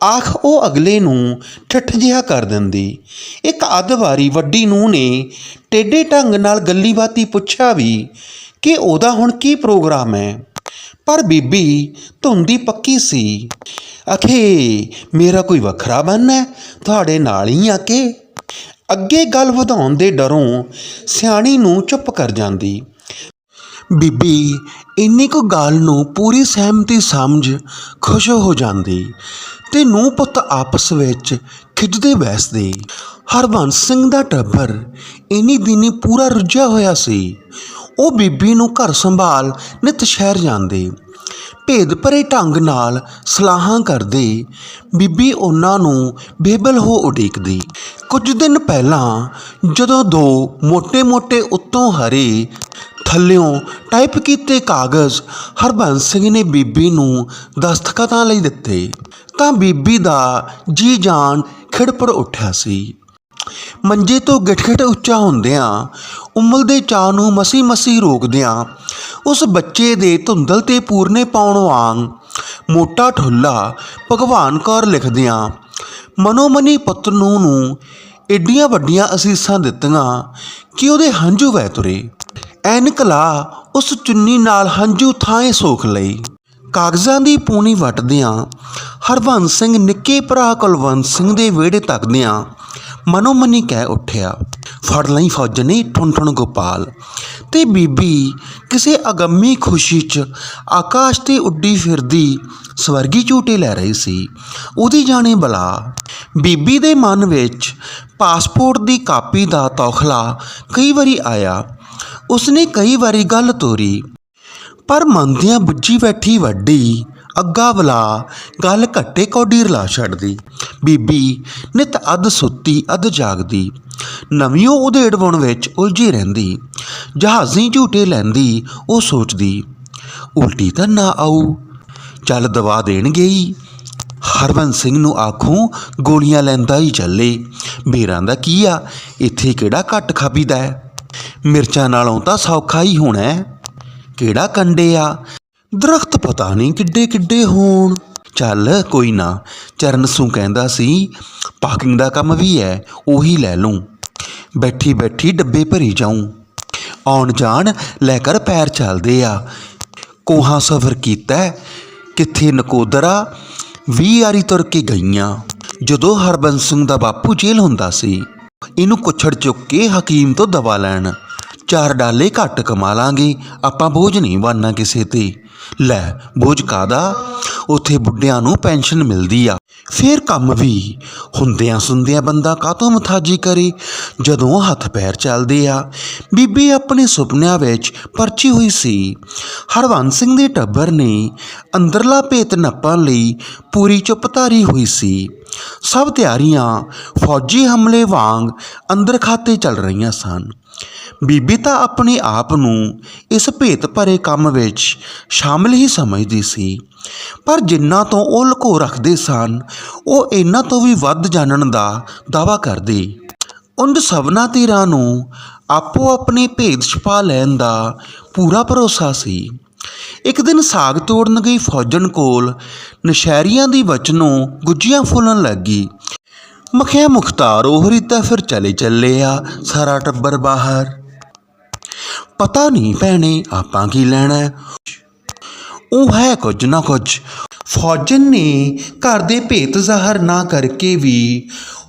ਆਖ ਉਹ ਅਗਲੇ ਨੂੰ ਠੱਠ ਜਿਹਾ ਕਰ ਦਿੰਦੀ। ਇੱਕ ਅੱਧ ਵਾਰੀ ਵੱਡੀ ਨੂੰ ਨੇ ਟੇਡੇ ਢੰਗ ਨਾਲ ਗੱਲੀ ਬਾਤੀ ਪੁੱਛਿਆ ਵੀ, ਕਿ ਉਹਦਾ ਹੁਣ ਕੀ ਪ੍ਰੋਗਰਾਮ ਹੈ? ਪਰ ਬੀਬੀ ਧੁੰਦੀ ਪੱਕੀ ਸੀ। ਅਖੇ, ਮੇਰਾ ਕੋਈ ਵੱਖਰਾ ਬੰਨ ਹੈ? ਤੁਹਾਡੇ ਨਾਲ ਹੀ ਆ ਕੇ। ਅੱਗੇ ਗੱਲ ਵਧਾਉਣ ਦੇ ਡਰੋਂ ਸਿਆਣੀ ਨੂੰ ਚੁੱਪ ਕਰ ਜਾਂਦੀ। ਬੀਬੀ, ਇੰਨੀ ਕੁ ਗੱਲ ਨੂੰ ਪੂਰੀ ਸਹਿਮਤੀ ਸਮਝ ਖੁਸ਼ ਹੋ ਜਾਂਦੀ ਤੇ ਨੂੰ ਪੁੱਤ ਆਪਸ ਵਿੱਚ ਖਿੱਚਦੇ ਬੈਸਦੇ। ਹਰਬੰਸ ਸਿੰਘ ਦਾ ਟੱਬਰ ਇੰਨੀ ਦਿਨੀ ਪੂਰਾ ਰੁੱਝਿਆ ਹੋਇਆ ਸੀ। ਉਹ ਬੀਬੀ ਨੂੰ ਘਰ ਸੰਭਾਲ ਨਿਤ ਸ਼ਹਿਰ ਜਾਂਦੇ। ਭੇਦ ਭਰੇ ਢੰਗ ਨਾਲ ਸਲਾਹਾਂ ਕਰਦੇ। ਬੀਬੀ ਉਹਨਾਂ ਨੂੰ ਬੇਬਲ ਹੋ ਉਡੀਕਦੀ। ਕੁਝ ਦਿਨ ਪਹਿਲਾਂ ਜਦੋਂ ਦੋ ਮੋٹے-ਮੋٹے ਉੱਤੋਂ ਹਰੇ ਥੱਲਿਓਂ ਟਾਈਪ ਕੀਤੇ ਕਾਗਜ਼ ਹਰਬੰਸ ਸਿੰਘ ਨੇ ਬੀਬੀ ਨੂੰ ਦਸਤਖਤਾਂ ਲਈ ਦਿੱਤੇ, ਤਾਂ ਬੀਬੀ ਦਾ ਜੀ ਜਾਨ ਖਿੜਪੜ ਉੱਠਿਆ ਸੀ। ਮੰਜੇ ਤੋਂ ਗਿਟਗਿਟ ਉੱਚਾ ਹੁੰਦਿਆਂ, ਉਮਲ ਦੇ ਚਾਅ ਨੂੰ ਮਸੀ ਮਸੀ ਰੋਕਦਿਆਂ, ਉਸ ਬੱਚੇ ਦੇ ਧੁੰਦਲ ਤੇ ਪੂਰਨੇ ਪਾਉਣ ਵਾਂਗ ਮੋਟਾ ਠੁੱਲਾ ਭਗਵਾਨ ਕੌਰ ਲਿਖਦਿਆਂ, ਮਨੋਮਨੀ ਪੁੱਤ ਨੂੰ ਨੂੰ ਏਡੀਆਂ ਵੱਡੀਆਂ ਅਸੀਸਾਂ ਦਿੱਤੀਆਂ ਕਿ ਉਹਦੇ ਹੰਝੂ ਵਹਿ ਤੁਰੇ। ਐਨਕ ਲਾ ਉਸ ਚੁੰਨੀ ਨਾਲ ਹੰਝੂ ਥਾਂਏ ਸੋਖ ਲਈ। ਕਾਗਜ਼ਾਂ ਦੀ ਪੂਣੀ ਵਟਦਿਆਂ, ਹਰਵੰਸ ਸਿੰਘ ਨਿੱਕੇ ਭਰਾ ਕੁਲਵੰਤ ਸਿੰਘ ਦੇ ਵਿਹੜੇ ਤੱਕਦਿਆਂ ਮਨੋਮਨੀ ਕਹਿ ਉੱਠਿਆ, ਫੜ ਲਈ ਫੌਜਣੀ ਠੁਣ ਠੁਣ ਗੋਪਾਲ। ਤੇ ਬੀਬੀ ਕਿਸੇ ਅਗੰਮੀ ਖੁਸ਼ੀ 'ਚ ਆਕਾਸ਼ ਤੇ ਉੱਡੀ ਫਿਰਦੀ ਸਵਰਗੀ ਝੂਟੇ ਲੈ ਰਹੀ ਸੀ। ਉਹਦੀ ਜਾਣੇ ਬਲਾ, ਬੀਬੀ ਦੇ ਮਨ ਵਿੱਚ ਪਾਸਪੋਰਟ ਦੀ ਕਾਪੀ ਦਾ ਤੌਖਲਾ ਕਈ ਵਾਰੀ ਆਇਆ। ਉਸਨੇ ਕਈ ਵਾਰੀ ਗੱਲ ਤੋਰੀ, ਪਰ ਮੰਨਦਿਆਂ ਬੁੱਝੀ ਬੈਠੀ ਵੱਡੀ ਅੱਗਾ ਬਲਾ ਗੱਲ ਘੱਟੇ ਕੌਡੀ ਰਲਾ ਛੱਡਦੀ। ਬੀਬੀ ਨਿਤ ਅੱਧ ਸੁੱਤੀ, ਅੱਧ ਜਾਗਦੀ। ਨਵੀਂ ਉਹਦੇ ਅੜਵਾਉਣ ਵਿੱਚ ਉਲਝੀ ਰਹਿੰਦੀ। ਜਹਾਜ਼ੀ ਝੂਟੇ ਲੈਂਦੀ, ਉਹ ਸੋਚਦੀ, ਉਲਟੀ ਤਾਂ ਨਾ ਆਊ। ਚੱਲ ਦਵਾ ਦੇਣਗੇ ਹੀ ਹਰਵੰਤ ਸਿੰਘ ਨੂੰ ਆਖੂੰ, ਗੋਲੀਆਂ ਲੈਂਦਾ ਹੀ ਚੱਲੇ। ਬੇਰਾਂ ਦਾ ਕੀ ਆ? ਇੱਥੇ ਕਿਹੜਾ ਘੱਟ ਖਾਬੀਦਾ ਹੈ? ਮਿਰਚਾਂ ਨਾਲੋਂ ਤਾਂ ਸੌਖਾ ਹੀ ਹੋਣਾ ਕਿਹੜਾ ਕੰਡੇ ਆ? ਦਰਖਤ ਪਤਾ ਨਹੀਂ ਕਿੱਡੇ ਕਿੱਡੇ ਹੋਣ। ਚੱਲ ਕੋਈ ਨਾ ਚਰਨ ਸੂ ਕਹਿੰਦਾ ਸੀ ਪਾਕਿੰਗ ਦਾ ਕੰਮ ਵੀ ਹੈ ਉਹੀ ਲੈ ਲੂੰ। ਬੈਠੀ ਬੈਠੀ ਡੱਬੇ ਭਰੀ ਜਾਊਂ। ਆਉਣ ਜਾਣ ਲੈ ਕਰ ਪੈਰ ਚੱਲਦੇ ਆ। ਕੋਹਾਂ ਸਫ਼ਰ ਕੀਤਾ ਹੈ, ਕਿੱਥੇ ਨਕੋਦਰਾ ਵੀਹ ਵਾਰੀ ਤੁਰ ਕੇ ਗਈਆਂ। ਜਦੋਂ ਹਰਬੰਸ ਸਿੰਘ ਦਾ ਬਾਪੂ ਜੇਲ੍ਹ ਹੁੰਦਾ ਸੀ ਇਹਨੂੰ ਕੁੱਛੜ ਚੁੱਕ ਕੇ ਹਕੀਮ ਤੋਂ ਦਵਾ ਲੈਣ। ਚਾਰ ਡਾਲੇ ਘੱਟ ਕਮਾ ਲਾਂਗੇ ਆਪਾਂ ਬੋਝ ਨਹੀਂ ਬਣਨਾ ਕਿਸੇ ਤੇ। ਲੈ, ਬੋਝ ਕਾਦਾ ਉਥੇ ਬੁੱਢਿਆਂ ਨੂੰ ਪੈਨਸ਼ਨ ਮਿਲਦੀ ਆ। ਫੇਰ ਕੰਮ ਵੀ। ਹੁੰਦਿਆਂ ਸੁੰਦਿਆਂ ਬੰਦਾ ਕਾਹਤੋਂ ਮਥਾਜੀ ਕਰੇ? ਜਦੋਂ ਹੱਥ ਪੈਰ ਚੱਲਦੇ ਆ। ਬੀਬੀ ਆਪਣੇ ਸੁਪਨਿਆਂ ਵਿੱਚ ਪਰਚੀ ਹੋਈ ਸੀ। ਹਰਵੰਤ ਸਿੰਘ ਦੇ ਟੱਬਰ ਨੇ ਅੰਦਰਲਾ ਭੇਤ ਨੱਪਣ ਲਈ ਪੂਰੀ ਚੁੱਪ ਧਾਰੀ ਹੋਈ ਸੀ। ਸਭ ਤਿਆਰੀਆਂ ਫੌਜੀ ਹਮਲੇ ਵਾਂਗ ਅੰਦਰ ਖਾਤੇ ਚੱਲ ਰਹੀਆਂ ਸਨ। ਬੀਬੀ ਤਾਂ ਆਪਣੇ ਆਪ ਨੂੰ ਇਸ ਭੇਤ ਭਰੇ ਕੰਮ ਵਿੱਚ ਸ਼ਾਮਲ ਹੀ ਸਮਝਦੀ ਸੀ। ਪਰ ਜਿੰਨਾ ਤੋਂ ਉਹ ਲੁਕੋ ਰੱਖਦੇ ਸਨ, ਉਹ ਇਹਨਾਂ ਤੋਂ ਵੀ ਵੱਧ ਜਾਣਨ ਦਾ ਦਾਵਾ ਕਰਦੇ। ਉਨ ਸਭਨਾ ਧਿਰਾਂ ਨੂੰ ਆਪੋ ਆਪਣੇ ਭੇਦ ਛਪਾ ਲੈਣ ਦਾ ਪੂਰਾ ਭਰੋਸਾ ਸੀ। ਇੱਕ ਦਿਨ ਸਾਗ ਤੋੜਨ ਗਈ ਫੌਜਣ ਕੋਲ, ਨਸ਼ਹਿਰੀਆਂ ਦੀ ਵਚਨੋਂ ਗੁੱਜੀਆਂ ਫੁੱਲਣ ਲੱਗੀ। ਮਖਿਆ ਮੁਖਤਾਰ ਉਹਰੀ ਤਾਂ ਫਿਰ ਚਲੇ ਚੱਲੇ ਆ ਸਾਰਾ ਟੱਬਰ ਬਾਹਰ। ਪਤਾ ਨਹੀਂ ਭੈਣੇ ਆਪਾਂ ਕੀ ਲੈਣਾ ਉਹ ਹੈ ਕੁਝ ਨਾ ਕੁਝ। ਫੌਜਨ ਨੇ ਘਰ ਦੇ ਭੇਤ ਜ਼ਾਹਰ ਨਾ ਕਰਕੇ ਵੀ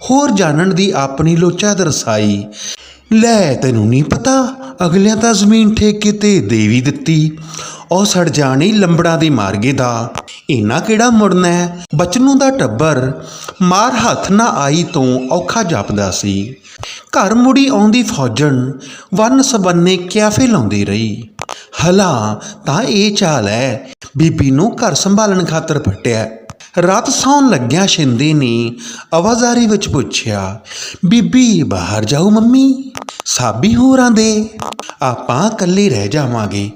ਹੋਰ ਜਾਣਨ ਦੀ ਆਪਣੀ ਲੋਚਾ ਦਰਸਾਈ। ਲੈ ਤੈਨੂੰ ਨਹੀਂ ਪਤਾ, ਅਗਲਿਆਂ ਤਾਂ ਜ਼ਮੀਨ ਠੇਕੇ ਤੇ ਦੇ ਵੀ ਦਿੱਤੀ। ਉਹ ਸੜ ਜਾਣੀ ਲੰਬੜਾ ਦੀ ਮਾਰਗੇ ਦਾ। ਇਹਨਾਂ ਕਿਹੜਾ ਮੁੜਨਾ ਹੈ? ਬਚਨੂ ਦਾ ਟੱਬਰ ਮਾਰ ਹੱਥ ਨਾ ਆਈ ਤੋਂ ਔਖਾ ਜਾਪਦਾ ਸੀ। ਘਰ ਮੁੜੀ ਆਉਂਦੀ ਫੌਜਣ, ਵੰਨ ਸਬੰਨੇ ਕਿਆਫੇ ਲਾਉਂਦੀ ਰਹੀ। ਹਲਾ, ਤਾਂ ਇਹ ਚਾਲ ਹੈ, ਬੀਬੀ ਨੂੰ ਘਰ ਸੰਭਾਲਣ ਖਾਤਰ ਫਟਿਆ ਰਾਤ ਸੌਣ ਲੱਗਿਆ ਸ਼ਿੰਦੇ ਨੇ ਆਵਾਜ਼ਾਰੀ ਵਿੱਚ ਪੁੱਛਿਆ, ਬੀਬੀ, ਬਾਹਰ ਜਾਓ ਮੰਮੀ, ਸਾਬੀ ਹੋਰਾਂ ਦੇ, ਆਪਾਂ ਇਕੱਲੇ ਰਹਿ ਜਾਵਾਂਗੇ।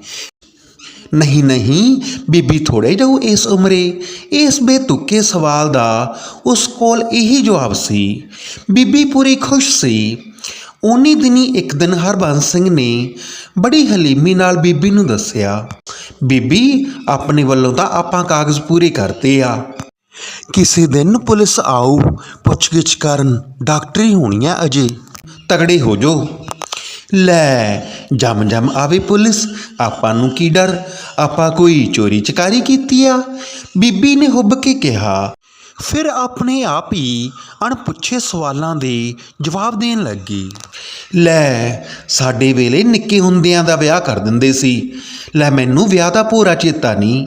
ਨਹੀਂ ਨਹੀਂ, ਬੀਬੀ ਥੋੜੇ ਜਾਊ ਇਸ ਉਮਰੇ। ਇਸ ਬੇਤੁਕੇ ਸਵਾਲ ਦਾ ਉਸ ਕੋਲ ਇਹੀ ਜਵਾਬ ਸੀ, ਬੀਬੀ ਪੂਰੀ ਖੁਸ਼ ਸੀ। ਉਨੀ ਦਿਨੀ ਇੱਕ ਦਿਨ ਹਰਬੰਸ ਸਿੰਘ ਨੇ ਬੜੀ ਹਲੀਮੀ ਨਾਲ ਬੀਬੀ ਨੂੰ ਦੱਸਿਆ, ਬੀਬੀ, ਆਪਣੇ ਵੱਲੋਂ ਤਾਂ ਆਪਾਂ ਕਾਗਜ਼ ਪੂਰੇ ਕਰਤੇ ਆ। ਕਿਸੇ ਦਿਨ ਪੁਲਿਸ ਆਊ, ਪੁੱਛਗਿੱਛ ਕਰਨ, ਡਾਕਟਰੀ ਹੋਣੀ ਆ ਅਜੇ। ਤਗੜੇ ਹੋ ਜਾਓ। ਲੈ ਜਮ ਜਮ ਆਵੇ ਪੁਲਿਸ। ਆਪਾਂ ਨੂੰ ਕੀ ਡਰ? ਆਪਾਂ ਕੋਈ ਚੋਰੀ ਚਕਾਰੀ ਕੀਤੀ ਆ? ਬੀਬੀ ਨੇ ਹੁੱਬ ਕੇ ਕਿਹਾ, ਫਿਰ ਆਪਣੇ ਆਪ ਹੀ ਅਣਪੁੱਛੇ ਸਵਾਲਾਂ ਦੇ ਜਵਾਬ ਦੇਣ ਲੱਗੀ। ਲੈ, ਸਾਡੇ ਵੇਲੇ ਨਿੱਕੇ ਹੁੰਦਿਆਂ ਦਾ ਵਿਆਹ ਕਰ ਦਿੰਦੇ ਸੀ। ਲੈ, ਮੈਨੂੰ ਵਿਆਹ ਦਾ ਪੂਰਾ ਚੇਤਾ ਨਹੀਂ।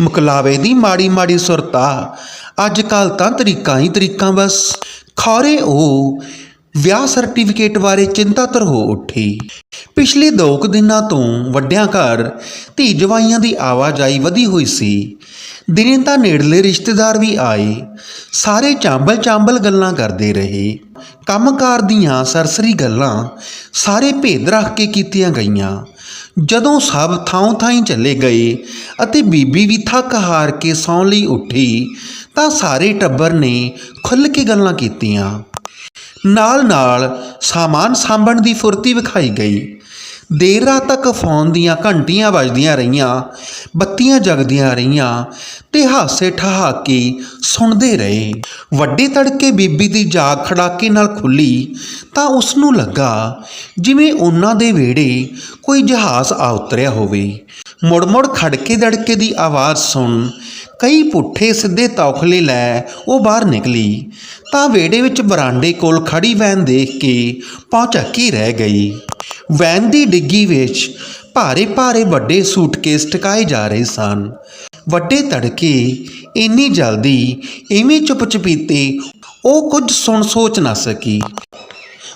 ਮੁਕਲਾਵੇ ਦੀ ਮਾੜੀ ਮਾੜੀ ਸੁਰਤਾ। ਅੱਜ ਕੱਲ ਤਾਂ ਤਰੀਕਾਂ ਹੀ ਤਰੀਕਾਂ ਬਸ। ਖੌਰੇ ਉਹ ਵਿਆਹ ਸਰਟੀਫਿਕੇਟ ਬਾਰੇ ਚਿੰਤਾਤਰ ਹੋ ਉੱਠੀ। ਪਿਛਲੇ ਦੋ ਕੁ ਦਿਨਾਂ ਤੋਂ ਵੱਡਿਆਂ ਘਰ ਧੀ ਜਵਾਈਆਂ ਦੀ ਆਵਾਜਾਈ ਵਧੀ ਹੋਈ ਸੀ। ਦਿਨੇ ਤਾਂ ਨੇੜਲੇ ਰਿਸ਼ਤੇਦਾਰ ਵੀ ਆਏ। ਸਾਰੇ ਚਾਂਬਲ ਚਾਂਬਲ ਗੱਲਾਂ ਕਰਦੇ ਰਹੇ। ਕੰਮਕਾਰ ਦੀਆਂ ਸਰਸਰੀ ਗੱਲਾਂ ਸਾਰੇ ਭੇਦ ਰੱਖ ਕੇ ਕੀਤੀਆਂ ਗਈਆਂ। ਜਦੋਂ ਸਭ ਥਾਂ ਥਾਂ ਚਲੇ ਗਏ ਅਤੇ ਬੀਬੀ ਵੀ ਥੱਕ ਹਾਰ ਕੇ ਸੌਣ ਲਈ ਉੱਠੀ ਤਾਂ ਸਾਰੇ ਟੱਬਰ ਨੇ ਖੁੱਲ੍ਹ ਕੇ ਗੱਲਾਂ ਕੀਤੀਆਂ। ਨਾਲ ਨਾਲ ਸਾਮਾਨ ਸਾਂਭਣ ਦੀ ਫੁਰਤੀ ਵਿਖਾਈ ਗਈ। ਦੇਰ ਰਾਤ ਤੱਕ ਫੋਨ ਦੀਆਂ ਘੰਟੀਆਂ ਵੱਜਦੀਆਂ ਰਹੀਆਂ, ਬੱਤੀਆਂ ਜਗਦੀਆਂ ਰਹੀਆਂ ਤੇ ਹਾਸੇ ਠਹਾਕੇ ਸੁਣਦੇ ਰਹੇ। ਵੱਡੇ ਤੜਕੇ ਬੀਬੀ ਦੀ ਜਾਗ ਖੜਾਕੇ ਨਾਲ ਖੁੱਲੀ ਤਾਂ ਉਸ ਨੂੰ ਲੱਗਾ ਜਿਵੇਂ ਉਹਨਾਂ ਦੇ ਵਿਹੜੇ ਕੋਈ ਜਹਾਜ਼ ਆ ਉਤਰਿਆ ਹੋਵੇ। ਮੁੜ-ਮੁੜ ਖੜਕੇ ਦੜਕੇ ਦੀ ਆਵਾਜ਼ ਸੁਣ ਕਈ ਪੁੱਠੇ ਸਿੱਧੇ ਤੌਖਲੇ ਲੈ ਉਹ ਬਾਹਰ ਨਿਕਲੀ। ਤਾਂ ਵਿਹੜੇ ਵਿੱਚ ਬਰਾਂਡੇ ਕੋਲ ਖੜੀ ਵੈਨ ਦੇਖ ਕੇ ਪਹੁੰਚਕੀ ਰਹਿ ਗਈ। ਵੈਨ ਦੀ ਡਿੱਗੀ ਵਿੱਚ ਭਾਰੇ ਭਾਰੇ ਵੱਡੇ ਸੂਟਕੇਸ ਟਿਕਾਏ ਜਾ ਰਹੇ ਸਨ। ਵੱਡੇ ਤੜਕੇ ਇੰਨੀ ਜਲਦੀ ਇਵੇਂ ਚੁੱਪ ਚਪੀਤੇ ਉਹ ਕੁਝ ਸੁਣ ਸੋਚ ਨਾ ਸਕੀ।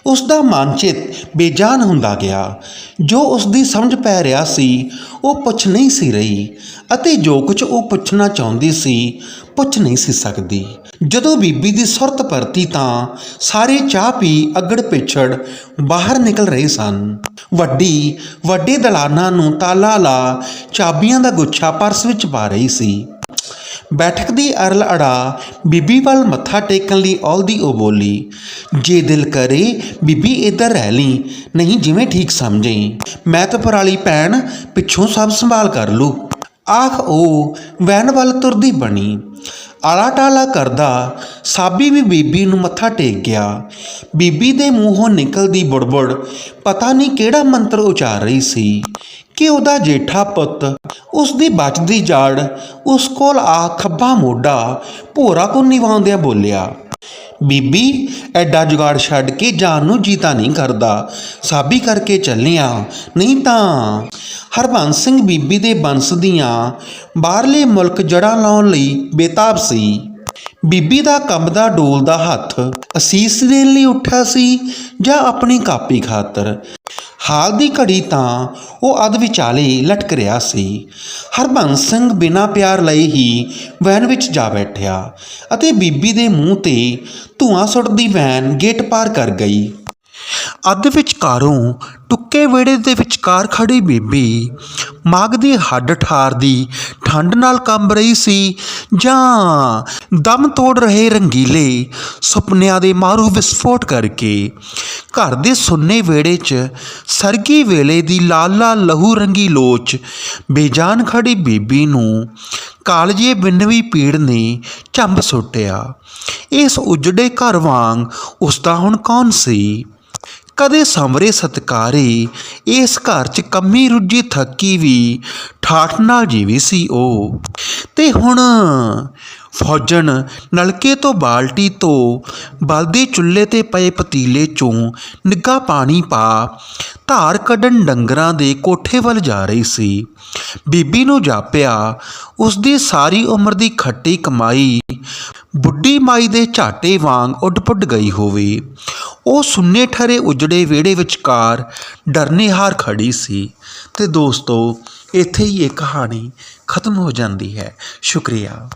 ਉਸ ਦਾ ਮਨਚਿਤ ਬੇਜਾਨ ਹੁੰਦਾ ਗਿਆ। ਜੋ ਉਸ ਦੀ ਸਮਝ ਪੈ ਰਿਹਾ ਸੀ, ਉਹ ਪੁੱਛ ਨਹੀਂ ਸੀ ਰਹੀ ਅਤੇ ਜੋ ਕੁਝ ਉਹ ਪੁੱਛਣਾ ਚਾਹੁੰਦੀ ਸੀ, ਪੁੱਛ ਨਹੀਂ ਸੀ ਸਕਦੀ। ਜਦੋਂ ਬੀਬੀ ਦੀ ਸੁਰਤ ਪਰਤੀ ਤਾਂ ਸਾਰੇ ਚਾਹ ਪੀ ਅਗੜ ਪਿਛੜ ਬਾਹਰ ਨਿਕਲ ਰਹੇ ਸਨ। ਵੱਡੀ, ਵੱਡੇ ਦਲਾਨਾਂ ਨੂੰ ਤਾਲਾ ਲਾ ਚਾਬੀਆਂ ਦਾ ਗੁੱਛਾ ਪਰਸ ਵਿੱਚ ਪਾ ਰਹੀ ਸੀ। ਬੈਠਕ ਦੀ ਅਰਲ ਅੜਾ ਬੀਬੀ ਵੱਲ ਮੱਥਾ ਟੇਕਣ ਲਈ ਔਲਦੀ ਉਹ ਬੋਲੀ, ਜੇ ਦਿਲ ਕਰੇ ਬੀਬੀ ਇੱਧਰ ਰਹਿ ਲਈ, ਨਹੀਂ ਜਿਵੇਂ ਠੀਕ ਸਮਝੇ। ਮੈਂ ਤਾਂ ਪਰਾਲੀ ਭੈਣ ਪਿੱਛੋਂ ਸਭ ਸੰਭਾਲ ਕਰ ਲੂ। ਆਖ ਉਹ ਵੈਨ ਵੱਲ ਤੁਰਦੀ ਬਣੀ। ਆਲਾ ਟਾਲਾ ਕਰਦਾ, ਸਾਬੀ ਵੀ ਬੀਬੀ ਨੂੰ ਮੱਥਾ ਟੇਕ ਗਿਆ। ਬੀਬੀ ਦੇ ਮੂੰਹੋਂ ਨਿਕਲਦੀ ਬੁੜਬੁੜ, ਪਤਾ ਨਹੀਂ ਕਿਹੜਾ ਮੰਤਰ ਉਚਾਰ ਰਹੀ ਸੀ। ਕਿ ਉਹਦਾ ਜੇਠਾ ਪੁੱਤ ਉਸ ਦੀ ਬਚਦੀ ਜਾੜ, ਉਸ ਕੋਲ ਆ ਖੱਬਾ ਮੋਢਾ, ਭੋਰਾ ਕੋ ਨਿਵਾਉਂਦਿਆਂ ਬੋਲਿਆ, ਬੀਬੀ, ਐਡਾ ਜੁਗਾੜ ਛੱਡ ਕੇ ਜਾਨ ਨੂੰ ਜੀਤਾ ਨਹੀਂ ਕਰਦਾ। ਸਾਬੀ ਕਰਕੇ ਚੱਲਿਆ, ਨਹੀਂ ਤਾਂ ਹਰਬੰਸ ਸਿੰਘ ਬੀਬੀ ਦੇ ਬੰਸ ਦੀਆਂ ਬਾਹਰਲੇ ਮੁਲਕ ਜੜਾਂ ਲਾਉਣ ਲਈ ਬੇਤਾਬ ਸੀ। ਬੀਬੀ ਦਾ ਕੰਬਦਾ ਡੋਲਦਾ ਹੱਥ ਅਸੀਸ ਦੇਣ ਲਈ ਉੱਠਿਆ ਸੀ ਜਾਂ ਆਪਣੀ ਕਾਪੀ ਖਾਤਰ? ਹਾਲ ਦੀ ਘੜੀ ਤਾਂ ਉਹ ਅਧ ਵਿਚਾਲੇ ਲਟਕ ਰਿਹਾ ਸੀ। ਹਰਬੰਸ ਸਿੰਘ ਬਿਨਾਂ ਪਿਆਰ ਲਈ ਹੀ ਵੈਨ ਵਿੱਚ ਜਾ ਬੈਠਿਆ ਅਤੇ ਬੀਬੀ ਦੇ ਮੂੰਹ ਤੇ ਧੂਆਂ ਸੁੱਟਦੀ ਵੈਨ ਗੇਟ ਪਾਰ ਕਰ ਗਈ। ਅੱਧ ਵਿਚਕਾਰੋਂ ਟੁੱਕੇ ਵਿਹੜੇ ਦੇ ਵਿਚਕਾਰ ਖੜੀ ਬੀਬੀ ਮਾਗ ਦੀ ਹੱਡ ਠਾਰ ਦੀ ਠੰਡ ਨਾਲ ਕੰਬ ਰਹੀ ਸੀ, ਜਾਂ ਦਮ ਤੋੜ ਰਹੇ ਰੰਗੀਲੇ ਸੁਪਨਿਆਂ ਦੇ ਮਾਰੂ ਵਿਸਫੋਟ ਕਰਕੇ ਘਰ ਦੇ ਸੁੰਨੇ ਵਿਹੜੇ 'ਚ ਸਰਗੀ ਵੇਲੇ ਦੀ ਲਾਲ ਲਾਲ ਲਹੂ ਰੰਗੀ ਲੋਚ ਬੇਜਾਨ ਖੜੀ ਬੀਬੀ ਨੂੰ ਕਾਲਜੇ ਬਿੰਨਵੀ ਪੀੜ ਨੇ ਝੰਬ ਸੁੱਟਿਆ। ਇਸ ਉਜੜੇ ਘਰ ਵਾਂਗ ਉਸ ਦਾ ਹੁਣ ਕੌਣ ਸੀ? ਕਦੇ ਸਮਰੇ ਸਤਕਾਰੇ, ਇਸ ਘਰ 'ਚ ਕੰਮੀ ਰੁੱਝੀ ਥੱਕੀ ਵੀ, ਠਾਠ ਨਾਲ ਜੀਵੀ ਸੀ ਉਹ। ਤੇ ਹੁਣ ਫੌਜਣ ਨਲਕੇ ਤੋਂ ਬਾਲਟੀ ਤੋਂ ਬਲਦੇ ਚੁੱਲ੍ਹੇ ਤੇ ਪਏ ਪਤੀਲੇ 'ਚੋਂ ਨਿੱਘਾ ਪਾਣੀ ਪਾ, ਧਾਰ ਕੱਢਣ ਡੰਗਰਾਂ ਦੇ ਕੋਠੇ ਵੱਲ ਜਾ ਰਹੀ ਸੀ। ਬੀਬੀ ਨੂੰ ਜਾਪਿਆ ਉਸ ਦੀ ਸਾਰੀ ਉਮਰ ਦੀ ਖੱਟੀ ਕਮਾਈ ਬੁੱਢੀ ਮਾਈ ਦੇ ਝਾਟੇ ਵਾਂਗ ਉੱਡ-ਪੁੱਡ ਗਈ ਹੋਵੇ। ਉਹ ਸੁੰਨੇ ਠਰੇ ਉਜੜੇ ਵਿਹੜੇ ਵਿਚਕਾਰ ਡਰਨੇ ਹਾਰ ਖੜੀ ਸੀ ਤੇ ਦੋਸਤੋ, ਇੱਥੇ ਹੀ ਇਹ ਕਹਾਣੀ ਖਤਮ ਹੋ ਜਾਂਦੀ ਹੈ। ਸ਼ੁਕਰੀਆ।